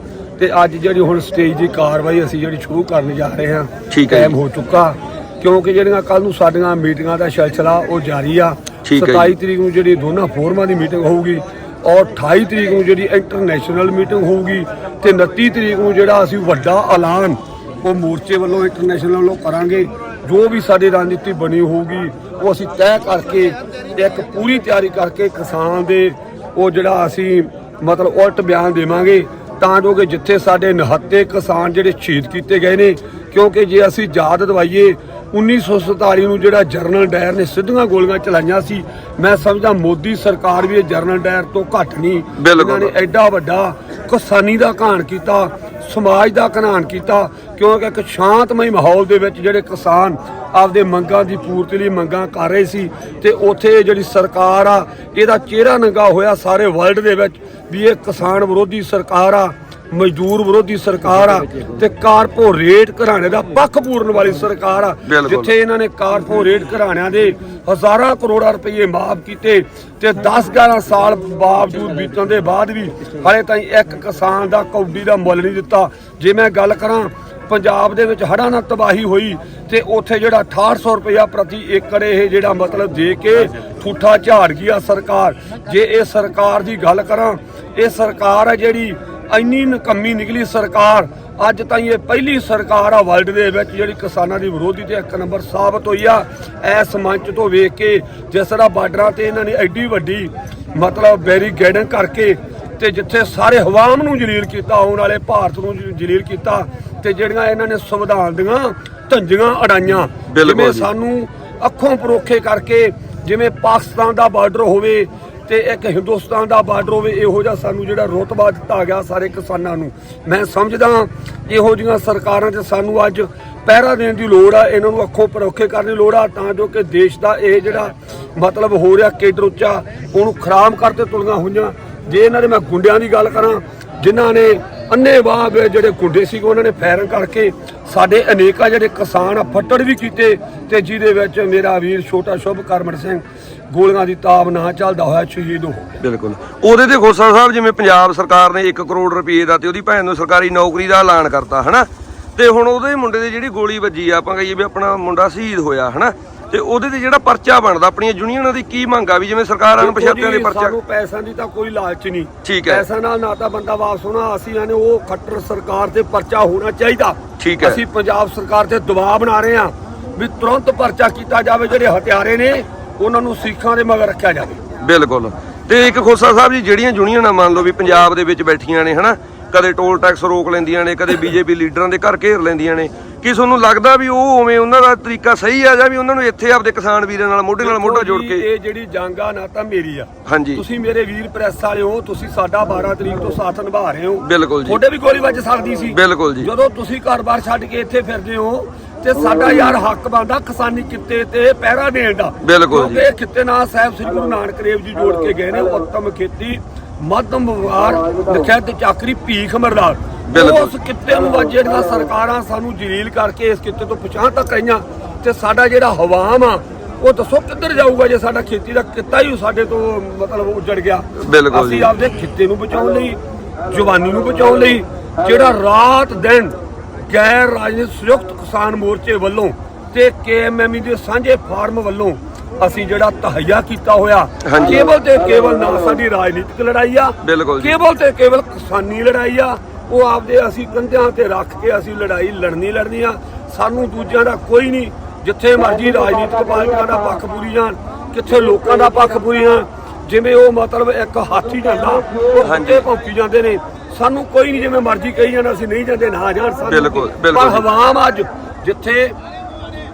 Speaker 6: ਤੇ ਅੱਜ ਜਿਹੜੀ ਹੁਣ ਸਟੇਜ ਦੀ ਕਾਰਵਾਈ ਅਸੀਂ ਜਿਹੜੀ ਸ਼ੁਰੂ ਕਰਨ ਜਾ ਰਹੇ ਹਾਂ
Speaker 1: ਠੀਕ ਹੈ
Speaker 6: ਟਾਈਮ ਹੋ ਚੁੱਕਾ। ਕਿਉਂਕਿ ਜਿਹੜੀਆਂ ਕੱਲ ਨੂੰ ਸਾਡੀਆਂ ਮੀਟਿੰਗਾਂ ਦਾ ਸਿਲਸਿਲਾ ਉਹ ਜਾਰੀ ਆ
Speaker 1: ਠੀਕ ਹੈ ਜੀ।
Speaker 6: 27 ਤਰੀਕ ਨੂੰ ਜਿਹੜੀ ਦੋਨਾਂ ਫੋਰਮਾਂ ਦੀ ਮੀਟਿੰਗ ਹੋਊਗੀ ਔਰ 28 ਤਰੀਕ ਨੂੰ ਜਿਹੜੀ ਇੰਟਰਨੈਸ਼ਨਲ ਮੀਟਿੰਗ ਹੋਊਗੀ ਤੇ 29 ਤਰੀਕ ਨੂੰ ਜਿਹੜਾ ਅਸੀਂ ਵੱਡਾ ਐਲਾਨ ਉਹ ਮੋਰਚੇ ਵੱਲੋਂ ਇੰਟਰਨੈਸ਼ਨਲ ਵੱਲੋਂ ਕਰਾਂਗੇ ਜੋ ਵੀ ਸਾਡੀ ਰਣਨੀਤੀ ਬਣੀ ਹੋਊਗੀ ਉਹ ਅਸੀਂ ਤੈਅ ਕਰਕੇ ਇੱਕ ਪੂਰੀ ਤਿਆਰੀ ਕਰਕੇ ਕਿਸਾਨ ਦੇ ਉਹ ਜਿਹੜਾ ਅਸੀਂ ਮਤਲਬ ਉਲਟ ਬਿਆਨ ਦੇਵਾਂਗੇ ਤਾਂ ਜੋ ਕਿ ਜਿੱਥੇ ਸਾਡੇ ਨਿਹੱਤੇ ਕਿਸਾਨ ਜਿਹੜੇ ਸ਼ਹੀਦ ਕੀਤੇ ਗਏ ਨੇ ਕਿਉਂਕਿ ਜੇ ਅਸੀਂ ਯਾਦ ਦਵਾਈਏ 1947 ਨੂੰ ਜਿਹੜਾ ਜਰਨਲ ਡਾਇਰ ਨੇ ਸਿੱਧੀਆਂ ਗੋਲੀਆਂ ਚਲਾਈਆਂ ਸੀ। ਮੈਂ ਸਮਝਦਾ ਮੋਦੀ ਸਰਕਾਰ ਵੀ ਇਹ ਜਰਨਲ ਡਾਇਰ ਤੋਂ ਘੱਟ ਨਹੀਂ। ਇਹਨਾਂ ਨੇ ਐਡਾ ਵੱਡਾ ਕਿਸਾਨੀ ਦਾ ਘਾਣ ਕੀਤਾ ਸਮਾਜ ਦਾ ਘਾਣ ਕੀਤਾ ਕਿਉਂਕਿ ਇੱਕ ਸ਼ਾਂਤਮਈ ਮਾਹੌਲ ਦੇ ਵਿੱਚ ਜਿਹੜੇ ਕਿਸਾਨ ਆਪਦੇ ਮੰਗਾਂ ਦੀ ਪੂਰਤੀ ਲਈ ਮੰਗਾਂ ਕਰ ਰਹੇ ਸੀ ਤੇ ਉੱਥੇ ਜਿਹੜੀ ਸਰਕਾਰ ਆ ਇਹਦਾ ਚਿਹਰਾ ਨੰਗਾ ਹੋਇਆ ਸਾਰੇ ਵਰਲਡ ਦੇ ਵਿੱਚ ਵੀ ਇਹ ਕਿਸਾਨ ਵਿਰੋਧੀ ਸਰਕਾਰ ਆ। ਮਜ਼ਦੂਰ ਵਿਰੋਧੀ ਸਰਕਾਰ ਆ ਤੇ ਕਾਰਪੋਰੇਟ ਘਰਾਣੇ ਦਾ ਪੱਖ ਪੂਰਨ ਵਾਲੀ ਸਰਕਾਰ ਆ। ਜਿੱਥੇ ਇਹਨਾਂ ਨੇ ਕਾਰਪੋਰੇਟ ਘਰਾਣਿਆਂ ਦੇ ਹਜ਼ਾਰਾਂ ਕਰੋੜਾਂ ਰੁਪਏ ਮਾਫ ਕੀਤੇ ਤੇ 10-11 ਸਾਲ ਬਾਵਜੂਦ ਬੀਤਣ ਦੇ ਬਾਅਦ ਵੀ ਹਾਲੇ ਤਾਈਂ ਇੱਕ ਕਿਸਾਨ ਦਾ ਕੌਡੀ ਦਾ ਮੁੱਲ ਨਹੀਂ ਦਿੱਤਾ। ਜੇ ਮੈਂ ਗੱਲ ਕਰਾਂ ਪੰਜਾਬ ਦੇ ਵਿੱਚ ਹੜ੍ਹਾਂ ਨਾਲ ਤਬਾਹੀ ਹੋਈ ਤੇ ਉੱਥੇ ਜਿਹੜਾ 6800 ਰੁਪਇਆ ਪ੍ਰਤੀ ਏਕੜ ਇਹ ਜਿਹੜਾ ਮਤਲਬ ਦੇ ਕੇ ਠੂਠਾ ਝਾੜ ਗਿਆ ਸਰਕਾਰ। ਜੇ ਇਹ ਸਰਕਾਰ ਦੀ ਗੱਲ ਕਰਾਂ ਇਹ ਸਰਕਾਰ ਹੈ ਜਿਹੜੀ ਇੰਨੀ ਨਕੰਮੀ ਨਿਕਲੀ ਸਰਕਾਰ ਅੱਜ ਤਾਈਂ ਇਹ ਪਹਿਲੀ ਸਰਕਾਰ ਆ ਵਰਲਡ ਦੇ ਵਿੱਚ ਜਿਹੜੀ ਕਿਸਾਨਾਂ ਦੀ ਵਿਰੋਧੀ ਤੇ ਇੱਕ ਨੰਬਰ ਸਾਬਤ ਹੋਈ ਆ ਇਸ ਮੰਚ ਤੋਂ ਵੇਖ ਕੇ ਜਿਸ ਤਰ੍ਹਾਂ ਬਾਰਡਰਾਂ ਤੇ ਇਹਨਾਂ ਨੇ ਐਡੀ ਵੱਡੀ ਮਤਲਬ ਬੈਰੀਗੇਡਿੰਗ ਕਰਕੇ ਤੇ ਜਿੱਥੇ ਸਾਰੇ ਹਵਾਮ ਨੂੰ ਜਲੀਲ ਕੀਤਾ ਆਉਣ ਵਾਲੇ ਭਾਰਤ ਨੂੰ ਜਲੀਲ ਕੀਤਾ ਤੇ ਜਿਹੜੀਆਂ ਇਹਨਾਂ ਨੇ ਸੰਵਿਧਾਨ ਦੀਆਂ ਧੰਜੀਆਂ ਅੜਾਈਆਂ ਜਿਵੇਂ। ਸਾਨੂੰ ਅੱਖੋਂ ਪਰੋਖੇ ਕਰਕੇ ਜਿਵੇਂ ਪਾਕਿਸਤਾਨ ਦਾ ਬਾਰਡਰ ਹੋਵੇ ਤੇ ਇੱਕ ਹਿੰਦੁਸਤਾਨ ਦਾ ਬਾਰਡਰ ਹੋਵੇ, ਇਹੋ ਜਿਹਾ ਸਾਨੂੰ ਜਿਹੜਾ ਰੁਤਬਾ ਦਿੱਤਾ ਗਿਆ ਸਾਰੇ ਕਿਸਾਨਾਂ ਨੂੰ। ਮੈਂ ਸਮਝਦਾ ਇਹੋ ਜਿਹੀਆਂ ਸਰਕਾਰਾਂ ਤੇ ਸਾਨੂੰ ਅੱਜ ਪਹਿਰਾ ਦੇਣ ਦੀ ਲੋੜ ਆ, ਇਹਨਾਂ ਨੂੰ ਅੱਖੋਂ ਪਰੋਖੇ ਕਰਨ ਦੀ ਲੋੜ ਆ, ਤਾਂ ਜੋ ਕਿ ਦੇਸ਼ ਦਾ ਇਹ ਜਿਹੜਾ ਮਤਲਬ ਹੋ ਰਿਹਾ ਕੇਡਰ ਉੱਚਾ, ਉਹਨੂੰ ਖਰਾਮ ਕਰਤੇ ਤੁਲੀਆਂ ਹੋਈਆਂ। ਜੇ ਇਹਨਾਂ ਦੇ ਮੈਂ ਗੁੰਡਿਆਂ ਦੀ ਗੱਲ ਕਰਾਂ, ਜਿਨ੍ਹਾਂ ਨੇ ਅੰਨੇਵਾਹ ਵੇ ਜਿਹੜੇ ਗੁੰਡੇ ਸੀ ਉਹਨਾਂ ਨੇ ਫੈਰਨ ਕਰਕੇ ਸਾਡੇ ਅਨੇਕਾਂ ਜਿਹੜੇ ਕਿਸਾਨ ਆ, ਫੱਟੜ ਵੀ ਕੀਤੇ, ਤੇ ਜਿਹਦੇ ਵਿੱਚ ਮੇਰਾ ਵੀਰ ਛੋਟਾ ਸ਼ੁਭ ਕਰਮਨ ਸਿੰਘ ਗੋਲੀਆਂ ਦੀ ਤਾਬ ਨਾ ਚੱਲਦਾ ਹੋਇਆ ਸ਼ਹੀਦ ਹੋ ਗਿਆ।
Speaker 1: ਬਿਲਕੁਲ। ਉਹਦੇ ਤੇ ਖੋਸਾ ਸਾਹਿਬ ਜਿਵੇਂ ਪੰਜਾਬ ਸਰਕਾਰ ਨੇ 1 ਕਰੋੜ ਰੁਪਏ ਦਾ ਤੇ ਉਹਦੀ ਭੈਣ ਨੂੰ ਸਰਕਾਰੀ ਨੌਕਰੀ ਦਾ ਐਲਾਨ ਕਰਤਾ ਹਨਾ? ਤੇ ਹੁਣ ਉਹਦੇ ਮੁੰਡੇ ਦੇ ਜਿਹੜੀ ਗੋਲੀ ਵੱਜੀ ਆ ਆਪਾਂ ਕਹੀਏ ਵੀ ਆਪਣਾ ਮੁੰਡਾ ਸ਼ਹੀਦ ਹੋਇਆ ਹਨਾ? ਤੇ ਉਹਦੇ ਤੇ ਜਿਹੜਾ ਪਰਚਾ ਬਣਦਾ ਆਪਣੀਆਂ ਯੂਨੀਅਨਾਂ ਦੀ ਕੀ ਮੰਗ ਆ ਵੀ ਜਿਵੇਂ ਸਰਕਾਰ ਅਣਪਛਾਤਿਆਂ ਦੇ ਪਰਚਾ
Speaker 6: ਸਾਨੂੰ ਪੈਸਿਆਂ ਦੀ ਤਾਂ ਕੋਈ ਲਾਲਚ ਨਹੀਂ।
Speaker 1: ਠੀਕ ਹੈ।
Speaker 6: ਪੈਸਾ ਨਾਲ ਨਾ ਤਾਂ ਬੰਦਾ ਵਾਪਸ ਹੋਣਾ ਅਸੀਂ ਆਨੇ ਉਹ ਖੱਟਰ ਸਰਕਾਰ ਤੇ ਪਰਚਾ ਹੋਣਾ ਚਾਹੀਦਾ।
Speaker 1: ਠੀਕ ਹੈ।
Speaker 6: ਅਸੀਂ ਪੰਜਾਬ ਸਰਕਾਰ ਤੇ ਦਬਾਅ ਬਣਾ ਰਹੇ ਹਾਂ ਵੀ ਤੁਰੰਤ ਪਰਚਾ ਕੀਤਾ ਜਾਵੇ ਜਿਹੜੇ ਹਥਿਆਰੇ ਨੇ ਉਹਨਾਂ ਨੂੰ ਸਿੱਖਾਂ ਦੇ ਮਗਰ ਰੱਖਿਆ ਜਾਵੇ।
Speaker 1: ਬਿਲਕੁਲ। ਤੇ ਇੱਕ ਖੋਸਾ ਸਾਹਿਬ ਜੀ ਜਿਹੜੀਆਂ ਯੂਨੀਅਨਾਂ ਮੰਨ ਲਓ ਵੀ ਪੰਜਾਬ ਦੇ ਵਿੱਚ ਬੈਠੀਆਂ ਨੇ ਹਨਾ? ਕਦੇ ਟੋਲ ਟੈਕਸ ਰੋਕ ਲੈਂਦੀਆਂ ਨੇ ਕਦੇ ਬੀਜੇਪੀ ਲੀਡਰਾਂ ਦੇ ਘਰ ਘੇਰ ਲੈਂਦੀਆਂ ਨੇ। ਕੀ ਤੁਹਾਨੂੰ ਲੱਗਦਾ ਵੀ ਉਹ ਉਵੇਂ ਉਹਨਾਂ ਦਾ ਤਰੀਕਾ ਸਹੀ ਆ ਜਾਂ ਵੀ ਉਹਨਾਂ ਨੂੰ ਇੱਥੇ ਆਪਦੇ ਕਿਸਾਨ ਵੀਰਾਂ ਨਾਲ ਮੋਢੇ ਨਾਲ ਮੋਢਾ ਜੋੜ ਕੇ?
Speaker 6: ਇਹ ਜਿਹੜੀ ਜੰਗ ਆ ਨਾ ਤਾਂ ਮੇਰੀ ਆ।
Speaker 1: ਹਾਂਜੀ।
Speaker 6: ਤੁਸੀਂ ਮੇਰੇ ਵੀਰ ਪ੍ਰੈਸ ਵਾਲੇ ਹੋ ਤੁਸੀਂ ਸਾਡਾ 12 ਤਰੀਕ ਤੋਂ ਸਾਥ ਨਿਭਾ ਰਹੇ ਹੋ।
Speaker 1: ਬਿਲਕੁਲ ਜੀ।
Speaker 6: ਤੁਹਾਡੇ ਵੀ ਗੋਲੀ ਵੱਜ ਸਕਦੀ ਸੀ।
Speaker 1: ਬਿਲਕੁਲ ਜੀ।
Speaker 6: ਜਦੋਂ ਤੁਸੀਂ ਘਰ-ਬਾਰ ਛੱਡ ਕੇ ਇੱਥੇ ਫਿਰਦੇ ਹੋ ਤੇ ਸਾਡਾ ਯਾਰ ਹੱਕ ਬਣਦਾ ਕਿਸਾਨੀ ਕਿੱਤੇ ਤੇ ਪਹਿਰਾ ਦੇਣ ਦਾ
Speaker 1: ਬਿਲਕੁਲ
Speaker 6: ਕਿਉਂਕਿ ਇਹ ਕਿੱਤੇ ਨਾਲ ਸਾਹਿਬ ਸ੍ਰੀ ਗੁਰੂ ਨਾਨਕ ਦੇਵ ਜੀ ਜੋੜ ਕੇ ਗਏ ਨੇ ਉੱਤਮ ਖੇਤੀ ਮੱਧਮ ਵਪਾਰ ਲਿਖਿਆ ਤੇ ਚਾਕਰੀ ਭੀਖ ਮਰਦਾਰ
Speaker 1: ਬਿਲਕੁਲ।
Speaker 6: ਉਸ ਕਿੱਤੇ ਨੂੰ ਵਾ ਜਿਹੜੀਆਂ ਸਰਕਾਰਾਂ ਸਾਨੂੰ ਜਲੀਲ ਕਰਕੇ ਇਸ ਕਿੱਤੇ ਤੋਂ ਪਛਾਣ ਤੱਕ ਰਹੀਆਂ ਤੇ ਸਾਡਾ ਜਿਹੜਾ ਹਵਾਮ ਆ ਉਹ ਦੱਸੋ ਕਿੱਧਰ ਜਾਊਗਾ ਜੇ ਸਾਡਾ ਖੇਤੀ ਦਾ ਕਿੱਤਾ ਹੀ ਸਾਡੇ ਤੋਂ ਮਤਲਬ ਉੱਜੜ ਗਿਆ
Speaker 1: ਬਿਲਕੁਲ
Speaker 6: ਅਸੀਂ
Speaker 1: ਜੀ।
Speaker 6: ਆਪਦੇ ਖਿੱਤੇ ਨੂੰ ਬਚਾਉਣ ਲਈ ਜਵਾਨੀ ਨੂੰ ਬਚਾਉਣ ਲਈ ਜਿਹੜਾ ਰਾਤ ਦਿਨ ਗੈਰ ਰਾਜਨੀਤਿਕ ਸੰਯੁਕਤ ਕਿਸਾਨ ਮੋਰਚੇ ਵੱਲੋਂ ਤੇ ਕੇਐਮਐਮਈ ਦੇ ਸਾਂਝੇ ਫਾਰਮ ਵੱਲੋਂ ਅਸੀਂ ਜਿਹੜਾ ਤਹਈਆ ਕੀਤਾ ਹੋਇਆ। ਕੇਵਲ ਤੇ ਕੇਵਲ ਨਾ ਸਾਡੀ ਰਾਜਨੀਤਿਕ ਲੜਾਈ ਆ। ਕੇਵਲ ਤੇ ਕੇਵਲ ਕਿਸਾਨੀ ਲੜਾਈ ਆ ਉਹ ਆਪਦੇ ਅਸੀਂ ਕੰਧਿਆਂ ਤੇ ਰੱਖ ਕੇ ਅਸੀਂ ਲੜਾਈ ਲੜਨੀ ਲੜਨੀ ਆ ਸਾਨੂੰ ਦੂਜਿਆਂ ਦਾ ਕੋਈ ਨਹੀਂ ਜਿੱਥੇ ਮਰਜ਼ੀ ਰਾਜਨੀਤਿਕ ਪਾਰਟੀਆਂ ਦਾ ਪੱਖ ਪੂਰੀ ਜਾਣ ਕਿੱਥੇ ਲੋਕਾਂ ਦਾ ਪੱਖ ਪੂਰੀ ਜਾਣ ਜਿਵੇਂ ਉਹ ਮਤਲਬ ਇੱਕ ਹਾਥੀ ਜਾਂਦਾ ਉਹ ਕੁੱਤੇ ਭੌਂਕੀ ਜਾਂਦੇ ਨੇ ਸਾਨੂੰ ਕੋਈ ਨਹੀਂ ਜਿਵੇਂ ਮਰਜ਼ੀ ਕਹੀ ਜਾਣਾ ਅਸੀਂ ਨਹੀਂ ਜਾਂਦੇ ਨਾ ਜਾਣ ਸਾਨੂੰ
Speaker 1: ਬਿਲਕੁਲ,
Speaker 6: ਕੀ।
Speaker 1: ਬਿਲਕੁਲ
Speaker 6: ਪਰ। ਹਵਾਮ ਅੱਜ ਜਿੱਥੇ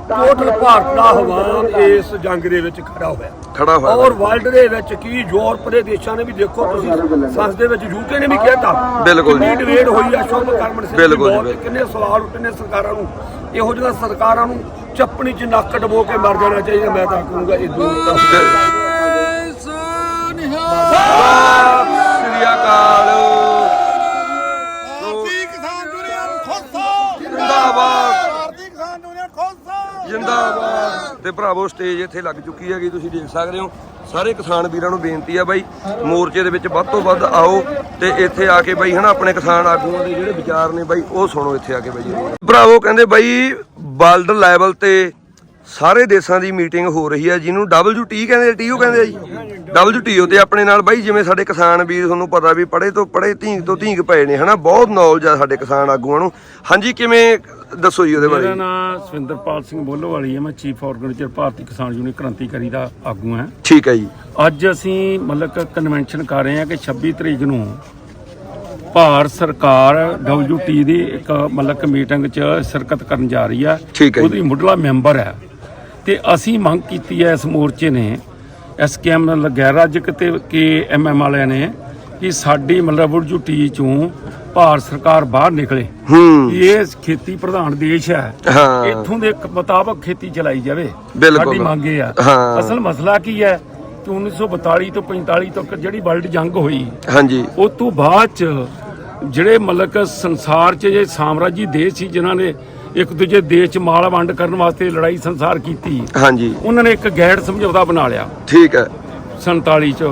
Speaker 6: ਟੋਟਲ ਭਾਰਤ ਦਾ ਹਵਾਮ ਇਸ ਜੰਗ ਦੇ ਵਿੱਚ ਖੜਾ ਹੋਇਆ
Speaker 1: ਖੜਾ ਹੋਇਆ
Speaker 6: ਔਰ ਵਰਲਡ ਦੇ ਵਿੱਚ ਕੀ ਯੂਰਪ ਦੇ ਦੇਸ਼ਾਂ ਨੇ ਵੀ ਦੇਖੋ ਤੁਸੀਂ ਸੰਸ ਦੇ ਵਿੱਚ ਯੂਕੇ ਨੇ ਵੀ ਕਹਿਤਾ
Speaker 1: ਬਿਲਕੁਲ ਜੀ।
Speaker 6: ਕਿੰਨੀ ਡਿਬੇਟ ਹੋਈ ਆ ਸ਼ੋਭ ਕਰਮਨ ਸਿੰਘ
Speaker 1: ਬਿਲਕੁਲ।
Speaker 6: ਕਿੰਨੇ ਸਵਾਲ ਉੱਠੇ ਨੇ ਸਰਕਾਰਾਂ ਨੂੰ ਇਹੋ ਜਿਹੀਆਂ ਸਰਕਾਰਾਂ ਨੂੰ ਚੱਪਣੀ 'ਚ ਨੱਕ ਡਬੋ ਕੇ ਮਰ ਜਾਣਾ ਚਾਹੀਦਾ ਮੈਂ ਤਾਂ ਕਹੂੰਗਾ ਇਹ ਦੂਰ ਤਾਂ
Speaker 1: ਸ੍ਰੀ ਅਕਾਲ ਜਿੰਦਾਬਾਦ।
Speaker 3: ਭਾਰਤੀ ਕਿਸਾਨ ਯੂਨੀਅਨ ਖੋਸਾ
Speaker 1: ਜਿੰਦਾਬਾਦ। ਤੇ ਭਰਾਵੋ ਸਟੇਜ ਇੱਥੇ ਲੱਗ ਚੁੱਕੀ ਹੈਗੀ ਤੁਸੀਂ ਦੇਖ ਸਕਦੇ ਹੋ। ਸਾਰੇ ਕਿਸਾਨ ਵੀਰਾਂ ਨੂੰ ਬੇਨਤੀ ਆ ਬਾਈ ਮੋਰਚੇ ਦੇ ਵਿੱਚ ਵੱਧ ਤੋਂ ਵੱਧ ਆਓ ਤੇ ਇੱਥੇ ਆ ਕੇ ਬਾਈ ਹਨਾ ਆਪਣੇ ਕਿਸਾਨ ਆਗੂਆਂ ਦੇ ਜਿਹੜੇ ਵਿਚਾਰ ਨੇ ਬਾਈ ਉਹ ਸੁਣੋ ਇੱਥੇ ਆ ਕੇ ਬਾਈ। ਭਰਾਵੋ ਕਹਿੰਦੇ ਬਾਈ ਵਰਲਡ ਲੈਵਲ ਤੇ ਸਾਰੇ ਦੇਸ਼ਾਂ ਦੀ ਮੀਟਿੰਗ ਹੋ ਰਹੀ ਹੈ ਜਿਹਨੂੰ WT ਕਹਿੰਦੇ ਟੀਓ ਕਹਿੰਦੇ ਆ ਜੀ। WTO ਤੇ ਆਪਣੇ ਨਾਲ ਬਾਈ ਜਿਵੇਂ ਸਾਡੇ ਕਿਸਾਨ ਵੀਰ ਤੁਹਾਨੂੰ ਪਤਾ ਵੀ ਪੜੇ ਤੋਂ ਪੜੇ ਧੀਂਗ ਤੋਂ ਧੀਂਗ ਪਏ ਨੇ ਹਨਾ ਬਹੁਤ ਨੌਲੇਜ ਆ ਸਾਡੇ ਕਿਸਾਨ ਆਗੂਆਂ ਨੂੰ। ਹਾਂਜੀ ਕਿਵੇਂ ਦੱਸੋ ਜੀ ਉਹਦੇ ਬਾਰੇ।
Speaker 7: ਮੇਰਾ ਨਾਮ ਸਵਿੰਦਰਪਾਲ ਸਿੰਘ ਬੋਲੋਵਾਲੀ ਹੈ। ਮੈਂ ਚੀਫ ਆਰਗੇਨਾਈਜ਼ਰ ਭਾਰਤੀ ਕਿਸਾਨ ਯੂਨੀਅਨ ਕ੍ਰਾਂਤੀਕਾਰੀ ਦਾ ਆਗੂ ਹਾਂ।
Speaker 1: ਠੀਕ ਹੈ ਜੀ।
Speaker 7: ਅੱਜ ਅਸੀਂ ਮਤਲਬ ਕਨਵੈਨਸ਼ਨ ਕਰ ਰਹੇ ਹਾਂ ਕਿ 26 ਤਰੀਕ ਨੂੰ ਭਾਰਤ ਸਰਕਾਰ WT ਦੀ ਇੱਕ ਮਤਲਬ ਮੀਟਿੰਗ 'ਚ ਸ਼ਿਰਕਤ ਕਰਨ ਜਾ ਰਹੀ
Speaker 1: ਠੀਕ ਹੈ ਜੀ।
Speaker 7: ਉਹਦੀ ਮੁੱਢਲਾ ਮੈਂਬਰ ਹੈ। ਤੇ ਅਸੀਂ ਮੰਗ ਕੀਤੀ ਹੈ ਇਸ ਮੋਰਚੇ ਨੇ ਐਸਕੇਐਮ ਗੈਰ ਰਾਜਕ ਤੇ ਕੇ ਐਮਐਮ ਵਾਲਿਆਂ ਨੇ ਕਿ ਸਾਡੀ ਮਤਲਬ WT ਚੋਂ ਭਾਰਤ ਸਰਕਾਰ ਬਾਹਰ ਨਿਕਲੇ।
Speaker 1: ਹੂੰ।
Speaker 7: ਇਹ ਖੇਤੀ ਪ੍ਰਧਾਨ ਦੇਸ਼ ਹੈ।
Speaker 1: ਹਾਂ।
Speaker 7: ਇੱਥੋਂ ਦੇ ਮੁਤਾਬਕ ਖੇਤੀ ਚਲਾਈ ਜਾਵੇ।
Speaker 1: ਬਿਲਕੁਲ।
Speaker 7: ਸਾਡੀ ਮੰਗ ਇਹ ਆ।
Speaker 1: ਹਾਂ।
Speaker 7: ਅਸਲ ਮਸਲਾ ਕੀ ਹੈ ਕਿ 1942 ਤੋਂ 45 ਤੱਕ ਜਿਹੜੀ ਵਰਲਡ ਜੰਗ ਹੋਈ
Speaker 1: ਹਾਂਜੀ।
Speaker 7: ਉਸ ਤੋਂ ਬਾਅਦ ਚ ਜਿਹੜੇ ਮਤਲਬ ਸੰਸਾਰ 'ਚ ਜੇ ਸਾਮਰਾਜੀ ਦੇਸ਼ ਸੀ ਜਿਨ੍ਹਾਂ ਨੇ ਇੱਕ ਦੂਜੇ ਦੇਸ਼ 'ਚ ਮਾਲ ਵੰਡ ਕਰਨ ਵਾਸਤੇ ਲੜਾਈ ਸੰਸਾਰ ਕੀਤੀ
Speaker 1: ਹਾਂਜੀ।
Speaker 7: ਉਹਨਾਂ ਨੇ ਇੱਕ ਗੈਰ ਸਮਝੌਤਾ ਬਣਾ ਲਿਆ।
Speaker 1: ਠੀਕ ਹੈ।
Speaker 7: 47 ਚ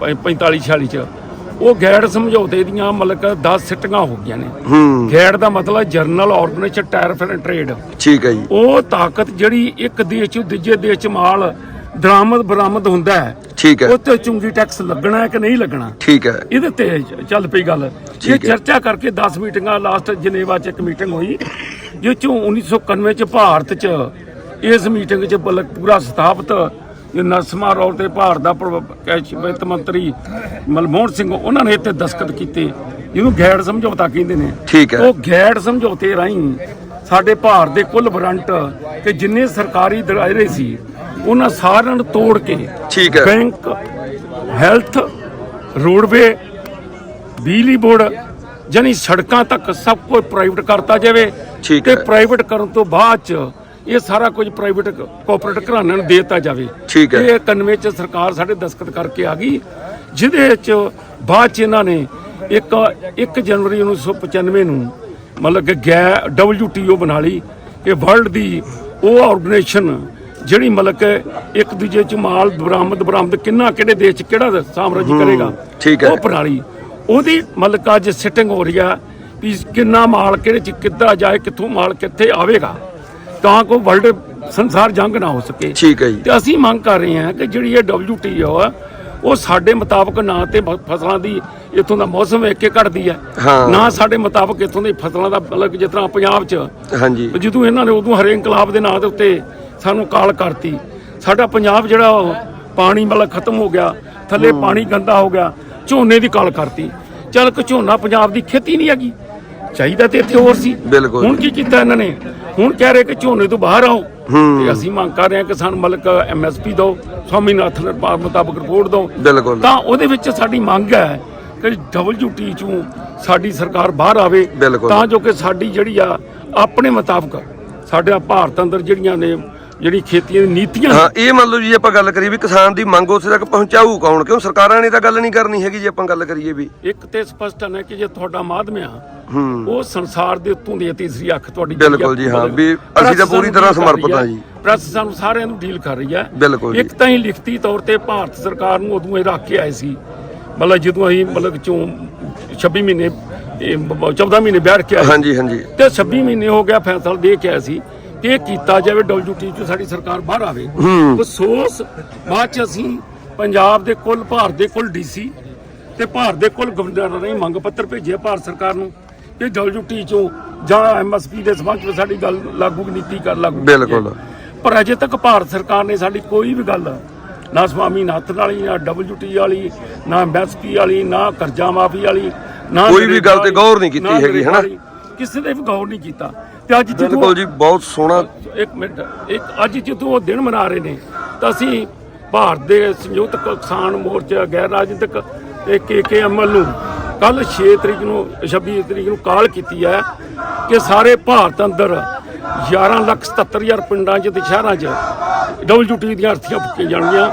Speaker 7: 45 46 ਚ। ਉਹ ਗੈਰ ਸਮਝੌਤੇ ਦੀਆਂ ਮਤਲਬ 10 ਸਿੱਟੀਆਂ ਹੋ ਗਈਆਂ ਨੇ।
Speaker 1: ਹੂੰ।
Speaker 7: ਗੈਰ ਦਾ ਮਤਲਬ general organisation tariff and trade.
Speaker 1: ਠੀਕ ਹੈ ਜੀ।
Speaker 7: ਉਹ ਤਾਕਤ ਜਿਹੜੀ ਇੱਕ ਦੇਸ਼ ਤੋਂ ਦੂਜੇ ਦੇਸ਼ ਚ ਮਾਲ ਦਰਾਮਦ ਬਰਾਮਦ ਹੁੰਦਾ ਹੈ
Speaker 1: ਠੀਕ ਹੈ।
Speaker 7: ਉਹ ਤੇ ਚੁੰਗੀ ਟੈਕਸ ਲੱਗਣਾ ਹੈ ਕਿ ਨਹੀਂ ਲੱਗਣਾ?
Speaker 1: ਠੀਕ ਹੈ।
Speaker 7: ਇਹਦੇ ਤੇ ਚੱਲ ਪਈ ਗੱਲ। ਇਹ। ਚਰਚਾ ਕਰਕੇ 10 ਮੀਟਿੰਗਾਂ ਲਾਸਟ ਜਨੇਵਾ ਚ ਇੱਕ ਮੀਟਿੰਗ ਹੋਈ ਜਿਸ ਚੋਂ 1991 ਚ ਭਾਰਤ ਚ ਇਸ ਮੀਟਿੰਗ ਚ ਪੂਰਾ ਸਥਾਪਿਤ ਇਹ ਨਰਸਮਾ ਰੌਲ ਤੇ ਭਾਰਤ ਦਾ ਵਿੱਤ ਮੰਤਰੀ ਮਨਮੋਹਨ ਸਿੰਘ ਉਹਨਾਂ ਨੇ ਇੱਥੇ ਦਸਖਤ ਕੀਤੇ। ਜਿਹਨੂੰ ਗੈੜ ਸਮਝੌਤਾ ਕਹਿੰਦੇ ਨੇ।
Speaker 1: ਠੀਕ ਹੈ।
Speaker 7: ਉਹ ਗੈੜ ਸਮਝੌਤੇ ਰਾਹੀਂ ਸਾਡੇ ਭਾਰਤ ਦੇ ਕੁੱਲ ਵਾਰੰਟ ਤੇ ਜਿੰਨੇ ਸਰਕਾਰੀ ਦਾਇਰੇ ਸੀ ਉਹਨਾਂ ਸਾਰਿਆਂ ਨੂੰ ਤੋੜ ਕੇ
Speaker 1: ਠੀਕ ਹੈ।
Speaker 7: ਬੈਂਕ ਹੈਲਥ ਰੋਡਵੇ ਬਿਜਲੀ ਬੋਰਡ ਜਾਨੀ ਸੜਕਾਂ ਤੱਕ ਸਭ ਕੁਝ ਪ੍ਰਾਈਵੇਟ ਕਰਤਾ ਜਾਵੇ
Speaker 1: ਠੀਕ
Speaker 7: ਤੇ। ਪ੍ਰਾਈਵੇਟ ਕਰਨ ਤੋਂ ਬਾਅਦ ਚ ਇਹ ਸਾਰਾ ਕੁਝ ਪ੍ਰਾਈਵੇਟ ਕੋਆਪਰੇਟ ਘਰਾਣਿਆਂ ਨੂੰ ਦੇ ਦਿੱਤਾ ਜਾਵੇ
Speaker 1: ਠੀਕ ਹੈ।
Speaker 7: ਇਹ 91 ਚ ਸਰਕਾਰ ਸਾਡੇ ਦਸਖਤ ਕਰਕੇ ਆ ਗਈ ਜਿਹਦੇ ਚ ਬਾਅਦ ਚ ਇਹਨਾਂ ਨੇ ਇੱਕ 1 ਜਨਵਰੀ 1995 ਨੂੰ ਮਤਲਬ ਕਿ ਗੈ WTO ਬਣਾ ਲਈ ਕਿ ਵਰਲਡ ਦੀ ਉਹ ਆਰਗੇਨਾਈਜੇਸ਼ਨ ਜਿਹੜੀ ਮਤਲਬ ਕਿ ਇੱਕ ਦੂਜੇ ਚ ਮਾਲ ਬਰਾਮਦ ਬਰਾਮਦ ਕਿੰਨਾ ਕਿਹੜੇ ਦੇਸ਼ ਚ ਕਿਹੜਾ ਸਾਮਰਾਜ ਕਰੇਗਾ
Speaker 1: ਠੀਕ ਹੈ।
Speaker 7: ਉਹ ਪ੍ਰਣਾਲੀ ਉਹਦੀ ਮਤਲਬ ਕਿ ਅੱਜ ਸਿਟਿੰਗ ਹੋ ਰਹੀ ਆ ਵੀ ਕਿੰਨਾ ਮਾਲ ਕਿਹੜੇ ਚ ਕਿੱਦਾਂ ਜਾਏ ਕਿੱਥੋਂ ਮਾਲ ਕਿੱਥੇ ਆਵੇਗਾ ਤਾਂ ਕੋ ਵਰਲਡ ਸੰਸਾਰ ਜੰਗ ਨਾ ਹੋ ਸਕੇ।
Speaker 1: ਠੀਕ ਹੈ ਜੀ।
Speaker 7: ਤੇ ਅਸੀਂ ਮੰਗ ਕਰ ਰਹੇ ਹਾਂ ਕਿ ਜਿਹੜੀ ਇਹ WTO ਆ ਉਹ ਸਾਡੇ ਮੁਤਾਬਕ ਨਾ ਤੇ ਫਸਲਾਂ ਦੀ ਇਥੋਂ ਦਾ ਮੌਸਮ ਵੇਖ ਕੇ ਘਟਦੀ ਹੈ। ਨਾ ਸਾਡੇ ਮੁਤਾਬਕ ਇਥੋਂ ਦੀ ਫਸਲਾਂ ਦਾ ਮਤਲਬ ਜਿਸ ਤਰ੍ਹਾਂ ਪੰਜਾਬ 'ਚ
Speaker 1: ਹਾਂਜੀ।
Speaker 7: ਜਦੋਂ ਇਹਨਾਂ ਨੇ ਉਦੋਂ ਹਰੇ ਇਨਕਲਾਬ ਦੇ ਨਾਂ ਦੇ ਉੱਤੇ ਸਾਨੂੰ ਕਾਲ ਕਰਤੀ। ਸਾਡਾ ਪੰਜਾਬ ਜਿਹੜਾ ਪਾਣੀ ਮਤਲਬ ਖਤਮ ਹੋ ਗਿਆ ਥੱਲੇ ਪਾਣੀ ਗੰਦਾ ਹੋ ਗਿਆ ਝੋਨੇ ਦੀ ਕਾਲ ਕਰਤੀ। ਚੱਲ ਕਿ ਝੋਨਾ ਪੰਜਾਬ ਦੀ ਖੇਤੀ ਨਹੀਂ ਹੈਗੀ। ਚਾਹੀਦਾ ਤੇ ਇੱਥੇ ਹੋਰ ਸੀ। ਹੁਣ ਕੀ ਕੀਤਾ ਇਹਨਾਂ ਨੇ? ਹੁਣ ਕਹਿ ਰਹੇ ਕਿ ਝੋਨੇ ਤੋਂ ਬਾਹਰ ਆਓ। ਤੇ ਅਸੀਂ ਮੰਗ ਕਰ ਰਹੇ ਹਾਂ ਕਿ ਸਾਨੂੰ ਮਤਲਬ ਐਮਐਸਪੀ ਦਿਓ ਸਵਾਮੀਨਾਥਨ ਰਿਪੋਰਟ ਮੁਤਾਬਕ ਰਿਪੋਰਟ ਦਿਓ।
Speaker 1: ਬਿਲਕੁਲ।
Speaker 7: ਤਾਂ ਉਹਦੇ ਵਿੱਚ ਸਾਡੀ ਮੰਗ ਹੈ ਕਿ WTO ਚੋਂ ਸਾਡੀ ਸਰਕਾਰ ਬਾਹਰ ਆਵੇ। ਤਾਂ ਜੋ ਕਿ ਸਾਡੀ ਜਿਹੜੀ ਆ ਆਪਣੇ ਮੁਤਾਬਕ ਸਾਡੇ ਭਾਰਤ ਅੰਦਰ ਜਿਹੜੀਆਂ ਨੇ ਜਿਹੜੀ ਖੇਤੀਆਂ ਦੀ ਨੀਤੀਆਂ
Speaker 1: ਹਾਂ ਇਹ ਮੰਨ ਲਓ ਜੀ ਆਪਾਂ ਗੱਲ ਕਰੀਏ ਵੀ ਕਿਸਾਨ ਦੀ ਮੰਗ ਉਸੇ ਤੱਕ ਪਹੁੰਚਾਊ ਕੌਣ? ਕਿਉਂ ਸਰਕਾਰਾਂ ਨੇ ਤਾਂ ਗੱਲ ਨਹੀਂ ਕਰਨੀ ਹੈਗੀ ਜੇ ਆਪਾਂ ਗੱਲ ਕਰੀਏ ਵੀ।
Speaker 7: ਇੱਕ ਤੇ ਸਪਸ਼ਟ ਹੈ ਕਿ ਜੇ ਤੁਹਾਡਾ ਮਾਧਿਅਮ ਆ ਉਹ ਸੰਸਾਰ ਦੇ ਉੱਤੋਂ ਦੀ ਤੀਸਰੀ ਅੱਖ ਤੁਹਾਡੀ
Speaker 1: ਬਿਲਕੁਲ ਜੀ, ਹਾਂ, ਵੀ ਅਸੀਂ ਤਾਂ ਪੂਰੀ ਤਰ੍ਹਾਂ ਸਮਰਪਿਤ ਹਾਂ। ਜੀ।
Speaker 7: ਪ੍ਰੈਸ ਸਾਨੂੰ ਸਾਰਿਆਂ ਨੂੰ ਡੀਲ ਕਰ ਰਹੀ ਹੈ। ਇੱਕ ਤਾਂ ਹੀ ਲਿਖਤੀ ਤੌਰ ਤੇ ਭਾਰਤ ਸਰਕਾਰ ਨੂੰ ਉਦੋਂ ਇਹ ਰੱਖ ਕੇ ਆਏ ਸੀ। ਮਤਲਬ ਜਦੋਂ ਅਸੀਂ ਮਤਲਬ ਚੋਂ 26 ਮਹੀਨੇ ਇਹ ਬ- 14 ਮਹੀਨੇ ਬੈਠ ਕੇ ਆਏ
Speaker 1: ਹਾਂਜੀ ਹਾਂਜੀ।
Speaker 7: ਤੇ 26 ਮਹੀਨੇ ਹੋ ਗਿਆ ਫੈਸਲਾ ਦੇ ਕੇ ਆਇਆ ਸੀ। ਇਹ ਕੀਤਾ ਜਾਵੇ WTO ਚ ਸਾਡੀ ਸਰਕਾਰ ਬਾਹਰ ਆਵੇ ਅਫਸੋਸ ਬਾਅਦ ਚ ਅਸੀਂ ਪੰਜਾਬ ਦੇ ਕੁੱਲ ਭਾਰਤ ਦੇ ਕੁੱਲ ਡੀਸੀ ਤੇ ਭਾਰਤ ਦੇ ਕੁੱਲ ਗਵਰਨਰ ਨੇ ਮੰਗ ਪੱਤਰ ਭੇਜਿਆ ਭਾਰਤ ਸਰਕਾਰ ਨੂੰ ਕਿ WTO ਚੋਂ ਜਾਂ ਐਮਐਸਪੀ ਦੇ ਸੰਬੰਧ ਵਿੱਚ ਸਾਡੀ ਗੱਲ ਲਾਗੂ ਨੀਤੀ ਕਰ ਲਾਗੂ।
Speaker 1: ਬਿਲਕੁਲ।
Speaker 7: ਪਰ ਅਜੇ ਤੱਕ ਭਾਰਤ ਸਰਕਾਰ ਨੇ ਸਾਡੀ ਕੋਈ ਵੀ ਗੱਲ ਨਾ ਸਵਾਮੀਨਾਥਨ ਵਾਲੀ ਨਾ WTO ਵਾਲੀ ਨਾ ਐਮਐਸਪੀ ਵਾਲੀ ਨਾ ਕਰਜ਼ਾ ਮਾਫੀ ਵਾਲੀ ਨਾ
Speaker 1: ਕੋਈ ਵੀ ਗੱਲ ਤੇ ਗੌਰ ਨਹੀਂ ਕੀਤੀ ਹੈਗੀ, ਹਨਾ?
Speaker 7: ਕਿਸੇ ਨੇ ਵੀ ਗੌਰ ਨਹੀਂ ਕੀਤਾ ਤੇ ਅੱਜ ਜਦੋਂ
Speaker 1: ਬਿਲਕੁਲ ਜੀ ਬਹੁਤ ਸੋਹਣਾ
Speaker 7: ਇੱਕ ਮਿੰਟ ਇੱਕ ਅੱਜ ਜਦੋਂ ਉਹ ਦਿਨ ਮਨਾ ਰਹੇ ਨੇ ਤਾਂ ਅਸੀਂ ਭਾਰਤ ਦੇ ਸੰਯੁਕਤ ਕਿਸਾਨ ਮੋਰਚਾ ਗੈਰ ਰਾਜਨੀਤਿਕ ਕੇਕੇਐਮਐਲ ਨੂੰ ਕੱਲ 6 ਤਰੀਕ ਨੂੰ 26 ਤਰੀਕ ਨੂੰ ਕਾਲ ਕੀਤੀ ਹੈ ਕਿ ਸਾਰੇ ਭਾਰਤ ਅੰਦਰ 11 ਲੱਖ 77 ਹਜ਼ਾਰ ਪਿੰਡਾਂ 'ਚ ਤੇ ਸ਼ਹਿਰਾਂ 'ਚ WTO ਦੀਆਂ ਅਰਥੀਆਂ ਫੂਕੀਆਂ ਜਾਣਗੀਆਂ।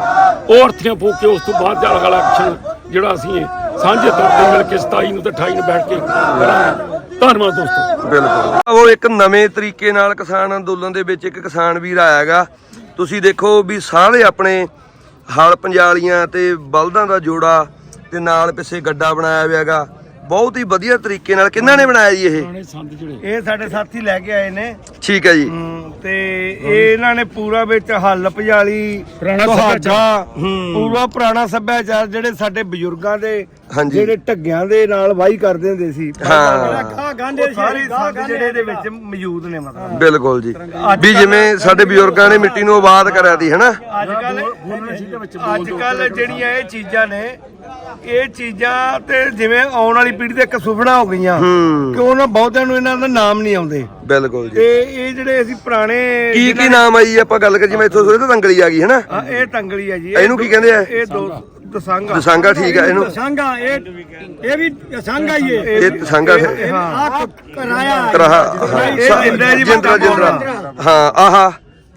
Speaker 7: ਉਹ ਅਰਥੀਆਂ ਫੂਕ ਕੇ ਉਸ ਤੋਂ ਬਾਅਦ ਦਾ ਅਗਲਾ ਐਕਸ਼ਨ ਜਿਹੜਾ ਅਸੀਂ ਸਾਂਝੇ ਤੌਰ ਤੇ ਮਿਲ ਕੇ 27 ਨੂੰ ਤੇ 28 ਨੂੰ ਬੈਠ ਕੇ ਕਰਾਂਗੇ। ਧੰਨਵਾਦ ਦੋਸਤੋ।
Speaker 1: ਬਿਲਕੁਲ। ਉਹ ਇੱਕ ਨਵੇਂ ਤਰੀਕੇ ਨਾਲ ਕਿਸਾਨ ਅੰਦੋਲਨ ਦੇ ਵਿੱਚ ਇੱਕ ਕਿਸਾਨ ਵੀਰ ਆਇਆਗਾ ਤੁਸੀਂ ਦੇਖੋ ਵੀ ਸਾਰੇ ਆਪਣੇ ਹਲ ਪੰਜਾਲੀਆਂ ਤੇ ਬਲਦਾਂ ਦਾ ਜੋੜਾ ਤੇ ਨਾਲ ਪਿੱਛੇ ਗੱਡਾ ਬਣਾਇਆ ਹੋਇਆਗਾ ਬਹੁਤ ਹੀ ਵਧੀਆ ਤਰੀਕੇ ਨਾਲ ਕਿਹਨਾਂ ਨੇ ਬਣਾਇਆ ਜੀ ਇਹ?
Speaker 7: ਪੁਰਾਣੇ ਸੰਤ ਜਿਹੜੇ।
Speaker 2: ਇਹ ਸਾਡੇ ਸਾਥੀ ਲੈ ਕੇ ਆਏ ਨੇ।
Speaker 1: ਠੀਕ ਹੈ ਜੀ।
Speaker 2: ਹਮ, ਤੇ ਇਹ ਇਹਨਾਂ ਨੇ ਪੂਰਾ ਵਿੱਚ ਹੱਲ
Speaker 7: ਪੁਰਾਣਾ
Speaker 2: ਤੁਹਾਡਾ ਪੂਰਾ ਪੁਰਾਣਾ ਸੱਭਿਆਚਾਰ ਜਿਹੜੇ ਸਾਡੇ ਬਜ਼ੁਰਗਾਂ ਦੇ
Speaker 1: ਹਾਂਜੀ।
Speaker 2: ਜਿਹੜੇ ਢੱਗਿਆਂ ਦੇ ਨਾਲ ਵਾਹੀ ਕਰਦੇ ਹੁੰਦੇ ਸੀ।
Speaker 1: ਹਾਂ।
Speaker 4: ਖਾ ਗਾਂਡੇ
Speaker 2: ਉਹ ਸਾਰੇ ਸੰਦ ਜਿਹੜੇ ਇਹਦੇ ਵਿੱਚ ਮੌਜੂਦ ਨੇ ਮਤਲਬ।
Speaker 1: ਬਿਲਕੁਲ ਜੀ। ਵੀ ਜਿਵੇਂ ਸਾਡੇ ਬਜ਼ੁਰਗਾਂ ਨੇ ਮਿੱਟੀ ਨੂੰ ਆਬਾਦ ਕਰਿਆ ਸੀ ਹਨਾ?
Speaker 2: ਅੱਜ ਕੱਲ ਅੱਜ ਕੱਲ ਜਿਹੜੀਆਂ ਇਹ ਚੀਜ਼ਾਂ ਨੇ ਇਹ ਚੀਜ਼ਾਂ ਤੇ ਜਿਵੇਂ ਆਉਣ ਵਾਲੀ ਪੀੜ੍ਹੀ ਦੇ ਇੱਕ ਸੁਪਨਾ ਹੋ ਗਈਆਂ
Speaker 1: ਹੂੰ।
Speaker 2: ਕਿ ਉਹਨਾਂ ਬਹੁਤਿਆਂ ਨੂੰ ਇਹਨਾਂ ਦਾ ਨਾਮ ਨਹੀਂ ਆਉਂਦੇ।
Speaker 1: ਬਿਲਕੁਲ ਜੀ।
Speaker 2: ਤੇ ਇਹ ਜਿਹੜੇ ਅਸੀਂ ਪੁਰਾਣੇ
Speaker 1: ਕੀ ਕੀ ਨਾਮ ਆ ਜੀ? ਆਪਾਂ ਗੱਲ ਕਰੀਏ ਮੈਂ ਇੱਥੋਂ ਸੋਚਦਾ ਤੰਗਲੀ ਆ ਗਈ ਹਨਾ?
Speaker 2: ਹਾਂ, ਇਹ ਤੰਗਲੀ ਹੈ ਜੀ।
Speaker 1: ਇਹਨੂੰ ਕੀ ਕਹਿੰਦੇ ਆ?
Speaker 2: ਇਹ ਦੋ ਦਸਾਂਗਾ।
Speaker 1: ਦਸਾਂਗਾ ਠੀਕ ਆ ਇਹਨੂੰ
Speaker 4: ਸੰਘਾ ਇਹ ਇਹ ਵੀ ਸੰਘਾ ਹੀ ਹੈ।
Speaker 1: ਇਹ ਦਸਾਂਗਾ
Speaker 4: ਆ ਕਰਾਇਆ।
Speaker 1: ਕਰਾਹਾ
Speaker 2: ਇਹ ਜਿੰਦਰਾ ਜੀ
Speaker 1: ਜਿੰਦਰਾ ਜਿੰਦਰਾ ਹਾਂ ਆਹਾ।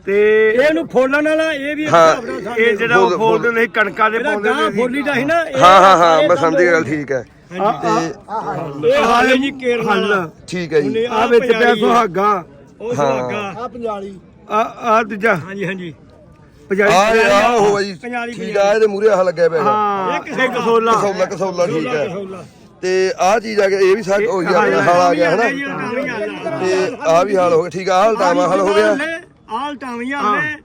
Speaker 2: ਤੇ
Speaker 4: ਇਹਨੂੰ ਫੋਲਣ ਵਾਲਾ ਇਹ ਵੀ ਇੱਕ
Speaker 1: ਹਾਂ,
Speaker 4: ਹਿਸਾਬ ਨਾਲ
Speaker 2: ਇਹ ਜਿਹੜਾ ਉਹ
Speaker 1: ਬੋਲ-
Speaker 2: ਸੀ ਕਣਕਾਂ ਦੇ
Speaker 4: ਜਿਹੜਾ
Speaker 2: ਪਾਉਂਦੇ
Speaker 4: ਗਾਂ
Speaker 2: ਹੁੰਦੇ ਸੀ।
Speaker 4: ਫੋਲੀ ਦਾ ਸੀ ਨਾ ਇਹ-
Speaker 1: ਹਾਂ ਹਾਂ ਹਾਂ ਮੈਂ ਸਮਝ ਗਿਆ ਗੱਲ ਠੀਕ ਹੈ।
Speaker 4: ਇਹ ਹਾਲੇ ਜੀ ਕੇਰ ਨਾਲ
Speaker 1: ਠੀਕ ਹੈ ਜੀ।
Speaker 2: ਆ ਵਿੱਚ ਪਿਆ ਸੁਹਾਗਾ।
Speaker 4: ਉਹ
Speaker 1: ਹਾਂ।
Speaker 4: ਸੁਹਾਗਾ ਆ ਪੰਜਾਲੀ।
Speaker 2: ਆ ਆ ਦੂਜਾ।
Speaker 4: ਹਾਂਜੀ ਹਾਂਜੀ।
Speaker 2: ਪੰਜਾਬੀ
Speaker 1: ਆ ਆ ਉਹ ਜੀ।
Speaker 4: ਪੰਜਾਲੀ
Speaker 1: ਠੀਕ ਆ ਇਹਦੇ ਮੂਰੇ ਆਹ ਲੱਗਿਆ ਪਿਆ ਹੈਗਾ।
Speaker 2: ਹਾਂ। ਇਹ ਕਸੋਲਾ।
Speaker 1: ਕਸੌਲਾ ਕਸੌਲਾ ਠੀਕ ਹੈ। ਤੇ ਆਹ ਚੀਜ਼ ਆ ਗਿਆ ਇਹ ਵੀ ਉਹੀ ਹਾਲ ਆ ਗਿਆ ਹਨਾ? ਤੇ ਆਹ ਵੀ ਹਾਲ ਹੋ ਗਿਆ। ਠੀਕ ਆ ਹਾਲ ਹੋ ਗਿਆ।
Speaker 4: ਆਲ ਟਾਵੀਆਂ ਨੇ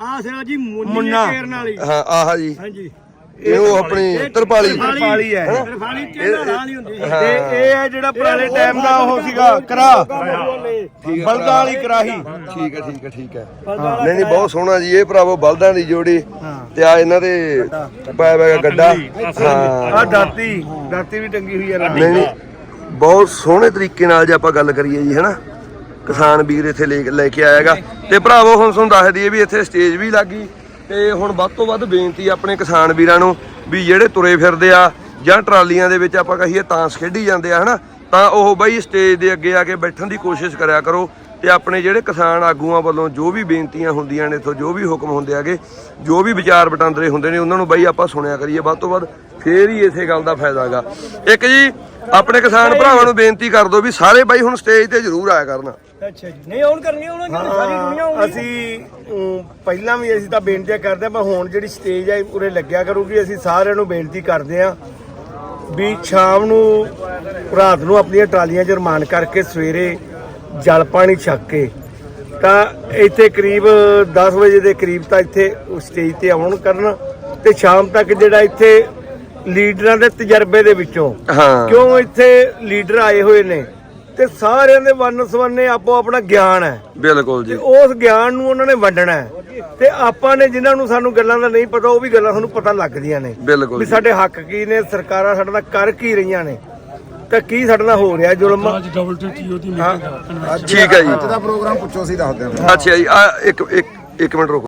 Speaker 4: ਆ ਸਿਰਾ ਜੀ ਮੁੰਨੀ
Speaker 2: ਮੁੰਨਾ।
Speaker 4: ਕੇਰਨ ਵਾਲੀ।
Speaker 1: ਹਾਂ ਆਹ ਜੀ।
Speaker 4: ਹਾਂਜੀ।
Speaker 1: ਇਹ ਉਹ ਆਪਣੀ ਤਰਪਾਲੀ
Speaker 2: ਤਰਪਾਲੀ ਹੈ ਇਹ।
Speaker 4: ਰਫਾਲੀ ਕਿਹੜਾ ਨਾਲ ਹੀ। ਹੁੰਦੀ ਸੀ
Speaker 2: ਤੇ ਇਹ ਹੈ ਜਿਹੜਾ ਪੁਰਾਣੇ ਟਾਈਮ ਦਾ ਉਹ ਸੀਗਾ ਕਰਾ। ਬਲਦਾਂ ਵਾਲੀ ਕਰਾਹੀ।
Speaker 1: ਠੀਕ ਹੈ ਠੀਕ ਹੈ ਠੀਕ ਹੈ। ਨਹੀਂ ਨਹੀਂ ਬਹੁਤ ਸੋਹਣਾ ਜੀ। ਇਹ ਭਰਾਵੋ ਬਲਦਾਂ ਦੀ ਜੋੜੀ। ਤੇ ਆ ਇਹਨਾਂ ਦੇ ਪਾਇਆ ਹੋਇਆ ਗੱਡਾ। ਹਾਂ।
Speaker 2: ਆ ਦਾਤੀ। ਦਾਤੀ ਵੀ ਟੰਗੀ ਹੋਈ ਆ ਨਾਲ।
Speaker 1: ਨਹੀਂ ਨਹੀਂ। ਬਹੁਤ ਸੋਹਣੇ ਤਰੀਕੇ ਨਾਲ ਜੇ ਆਪਾਂ ਗੱਲ ਕਰੀਏ ਜੀ ਹਨਾ? ਕਿਸਾਨ ਵੀਰ ਇੱਥੇ ਲੈ ਲੈ ਕੇ ਆਏਗਾ ਤੇ ਭਰਾਵੋ ਹੁਣ ਤੁਹਾਨੂੰ ਦੱਸ ਦਈਏ ਵੀ ਇੱਥੇ ਸਟੇਜ ਵੀ ਲੱਗੀ ਤੇ ਹੁਣ ਵੱਧ ਤੋਂ ਵੱਧ ਬੇਨਤੀ ਆਪਣੇ ਕਿਸਾਨ ਵੀਰਾਂ ਨੂੰ ਵੀ ਜਿਹੜੇ ਤੁਰੇ ਫਿਰਦੇ ਆ ਜਾਂ ਟਰਾਲੀਆਂ ਦੇ ਵਿੱਚ ਆਪਾਂ ਕਹੀਏ ਤਾਂਸ ਖੇਡੀ ਜਾਂਦੇ ਆ ਹਨਾ? ਤਾਂ ਉਹ ਬਾਈ ਸਟੇਜ ਦੇ ਅੱਗੇ ਆ ਕੇ ਬੈਠਣ ਦੀ ਕੋਸ਼ਿਸ਼ ਕਰਿਆ ਕਰੋ ਤੇ ਆਪਣੇ ਜਿਹੜੇ ਕਿਸਾਨ ਆਗੂਆਂ ਵੱਲੋਂ ਜੋ ਵੀ ਬੇਨਤੀਆਂ ਹੁੰਦੀਆਂ ਨੇ ਇਥੋਂ ਜੋ ਵੀ ਹੁਕਮ ਹੁੰਦੇ ਆਗੇ ਜੋ ਵੀ ਵਿਚਾਰ ਵਟਾਂਦਰੇ ਹੁੰਦੇ ਨੇ ਉਹਨਾਂ ਨੂੰ ਬਾਈ ਆਪਾਂ ਸੁਣਿਆ ਕਰੀਏ ਵੱਧ ਤੋਂ ਵੱਧ ਫੇਰ ਹੀ ਇਸੇ ਗੱਲ ਦਾ ਫਾਇਦਾ ਹੈਗਾ। ਇੱਕ ਜੀ ਆਪਣੇ ਕਿਸਾਨ ਭਰਾਵਾਂ ਨੂੰ ਬੇਨਤੀ ਕਰ ਦਿਓ ਵੀ ਸਾਰੇ ਬਾਈ ਹੁਣ ਸਟੇਜ ਤੇ ਜ਼ਰੂਰ ਆਇਆ ਕਰਨ।
Speaker 4: ਅੱਛਾ ਜੀ। ਨਹੀਂ ਔਨ ਕਰਨੀ ਉਹਨਾਂ ਨੇ ਸਾਰੀ ਦੁਨੀਆ
Speaker 2: ਹਾਂ,
Speaker 4: ਆਉਣੀ
Speaker 2: ਅਸੀਂ ਅਮ, ਪਹਿਲਾਂ ਵੀ ਅਸੀਂ ਤਾਂ ਬੇਨਤੀ ਕਰਦੇ ਆ ਪਰ ਹੁਣ ਜਿਹੜੀ ਸਟੇਜ ਹੈ ਉਰੇ ਲੱਗਿਆ ਕਰੂਗੀ। ਅਸੀਂ ਸਾਰਿਆਂ ਨੂੰ ਬੇਨਤੀ ਕਰਦੇ ਆ ਵੀ ਸ਼ਾਮ ਨੂੰ ਰਾਤ ਨੂੰ ਆਪਣੀਆਂ ਟਰਾਲੀਆਂ 'ਚ ਰਮਾਨ ਕਰਕੇ ਸਵੇਰੇ ਜਲ ਪਾਣੀ ਛੱਕ ਕੇ ਤਾਂ ਇੱਥੇ ਕਰੀਬ 10 ਵਜੇ ਦੇ ਕਰੀਬ ਤਾਂ ਇੱਥੇ ਸਟੇਜ ਤੇ ਆਉਣ ਕਰਨ ਤੇ ਸ਼ਾਮ ਤੱਕ ਜਿਹੜਾ ਇੱਥੇ ਲੀਡਰਾਂ ਦੇ ਤਜਰਬੇ ਦੇ ਵਿੱਚੋਂ
Speaker 1: ਹਾਂ।
Speaker 2: ਕਿਉਂ ਇੱਥੇ ਲੀਡਰ ਆਏ ਹੋਏ ਨੇ? ਤੇ ਸਾਰਿਆਂ ਦੇ ਵੰਨ ਸਵੰਨੇ ਆਪੋ ਆਪਣਾ ਗਿਆਨ ਹੈ।
Speaker 1: ਬਿਲਕੁਲ
Speaker 2: ਤੇ
Speaker 1: ਜੀ
Speaker 2: ਉਸ ਗਿਆਨ ਨੂੰ ਉਹਨਾਂ ਨੇ ਵੰਡਣਾ ਹੈ। ਤੇ ਆਪਾਂ ਨੇ ਜਿਨ੍ਹਾਂ ਨੂੰ ਸਾਨੂੰ ਗੱਲਾਂ ਦਾ ਨਹੀਂ ਪਤਾ ਉਹ ਵੀ ਗੱਲਾਂ ਸਾਨੂੰ ਪਤਾ ਲੱਗਦੀਆਂ ਨੇ।
Speaker 1: ਬਿਲਕੁਲ
Speaker 2: ਵੀ। ਸਾਡੇ ਹੱਕ ਕੀ ਨੇ ਸਰਕਾਰਾਂ ਸਾਡੇ ਨਾਲ ਕਰ ਕੀ ਰਹੀਆਂ ਨੇ। ਤਾਂ ਕੀ ਸਾਡੇ ਨਾਲ ਹੋ ਰਿਹਾ ਜ਼ੁਲਮ?
Speaker 7: ਅੱਜ ਡਬਲ ਟੀਓ ਦੀ ਮੀਟਿੰਗ
Speaker 1: ਠੀਕ ਹੈ ਜੀ।
Speaker 8: ਅੱਜ ਦਾ ਪ੍ਰੋਗਰਾਮ ਪੁੱਛੋ ਅਸੀਂ ਦੱਸਦੇ ਹਾਂ
Speaker 1: ਅੱਛਾ ਜੀ ਆ ਇੱਕ ਇੱਕ ਇੱਕ ਮਿੰਟ ਰੁਕੋ।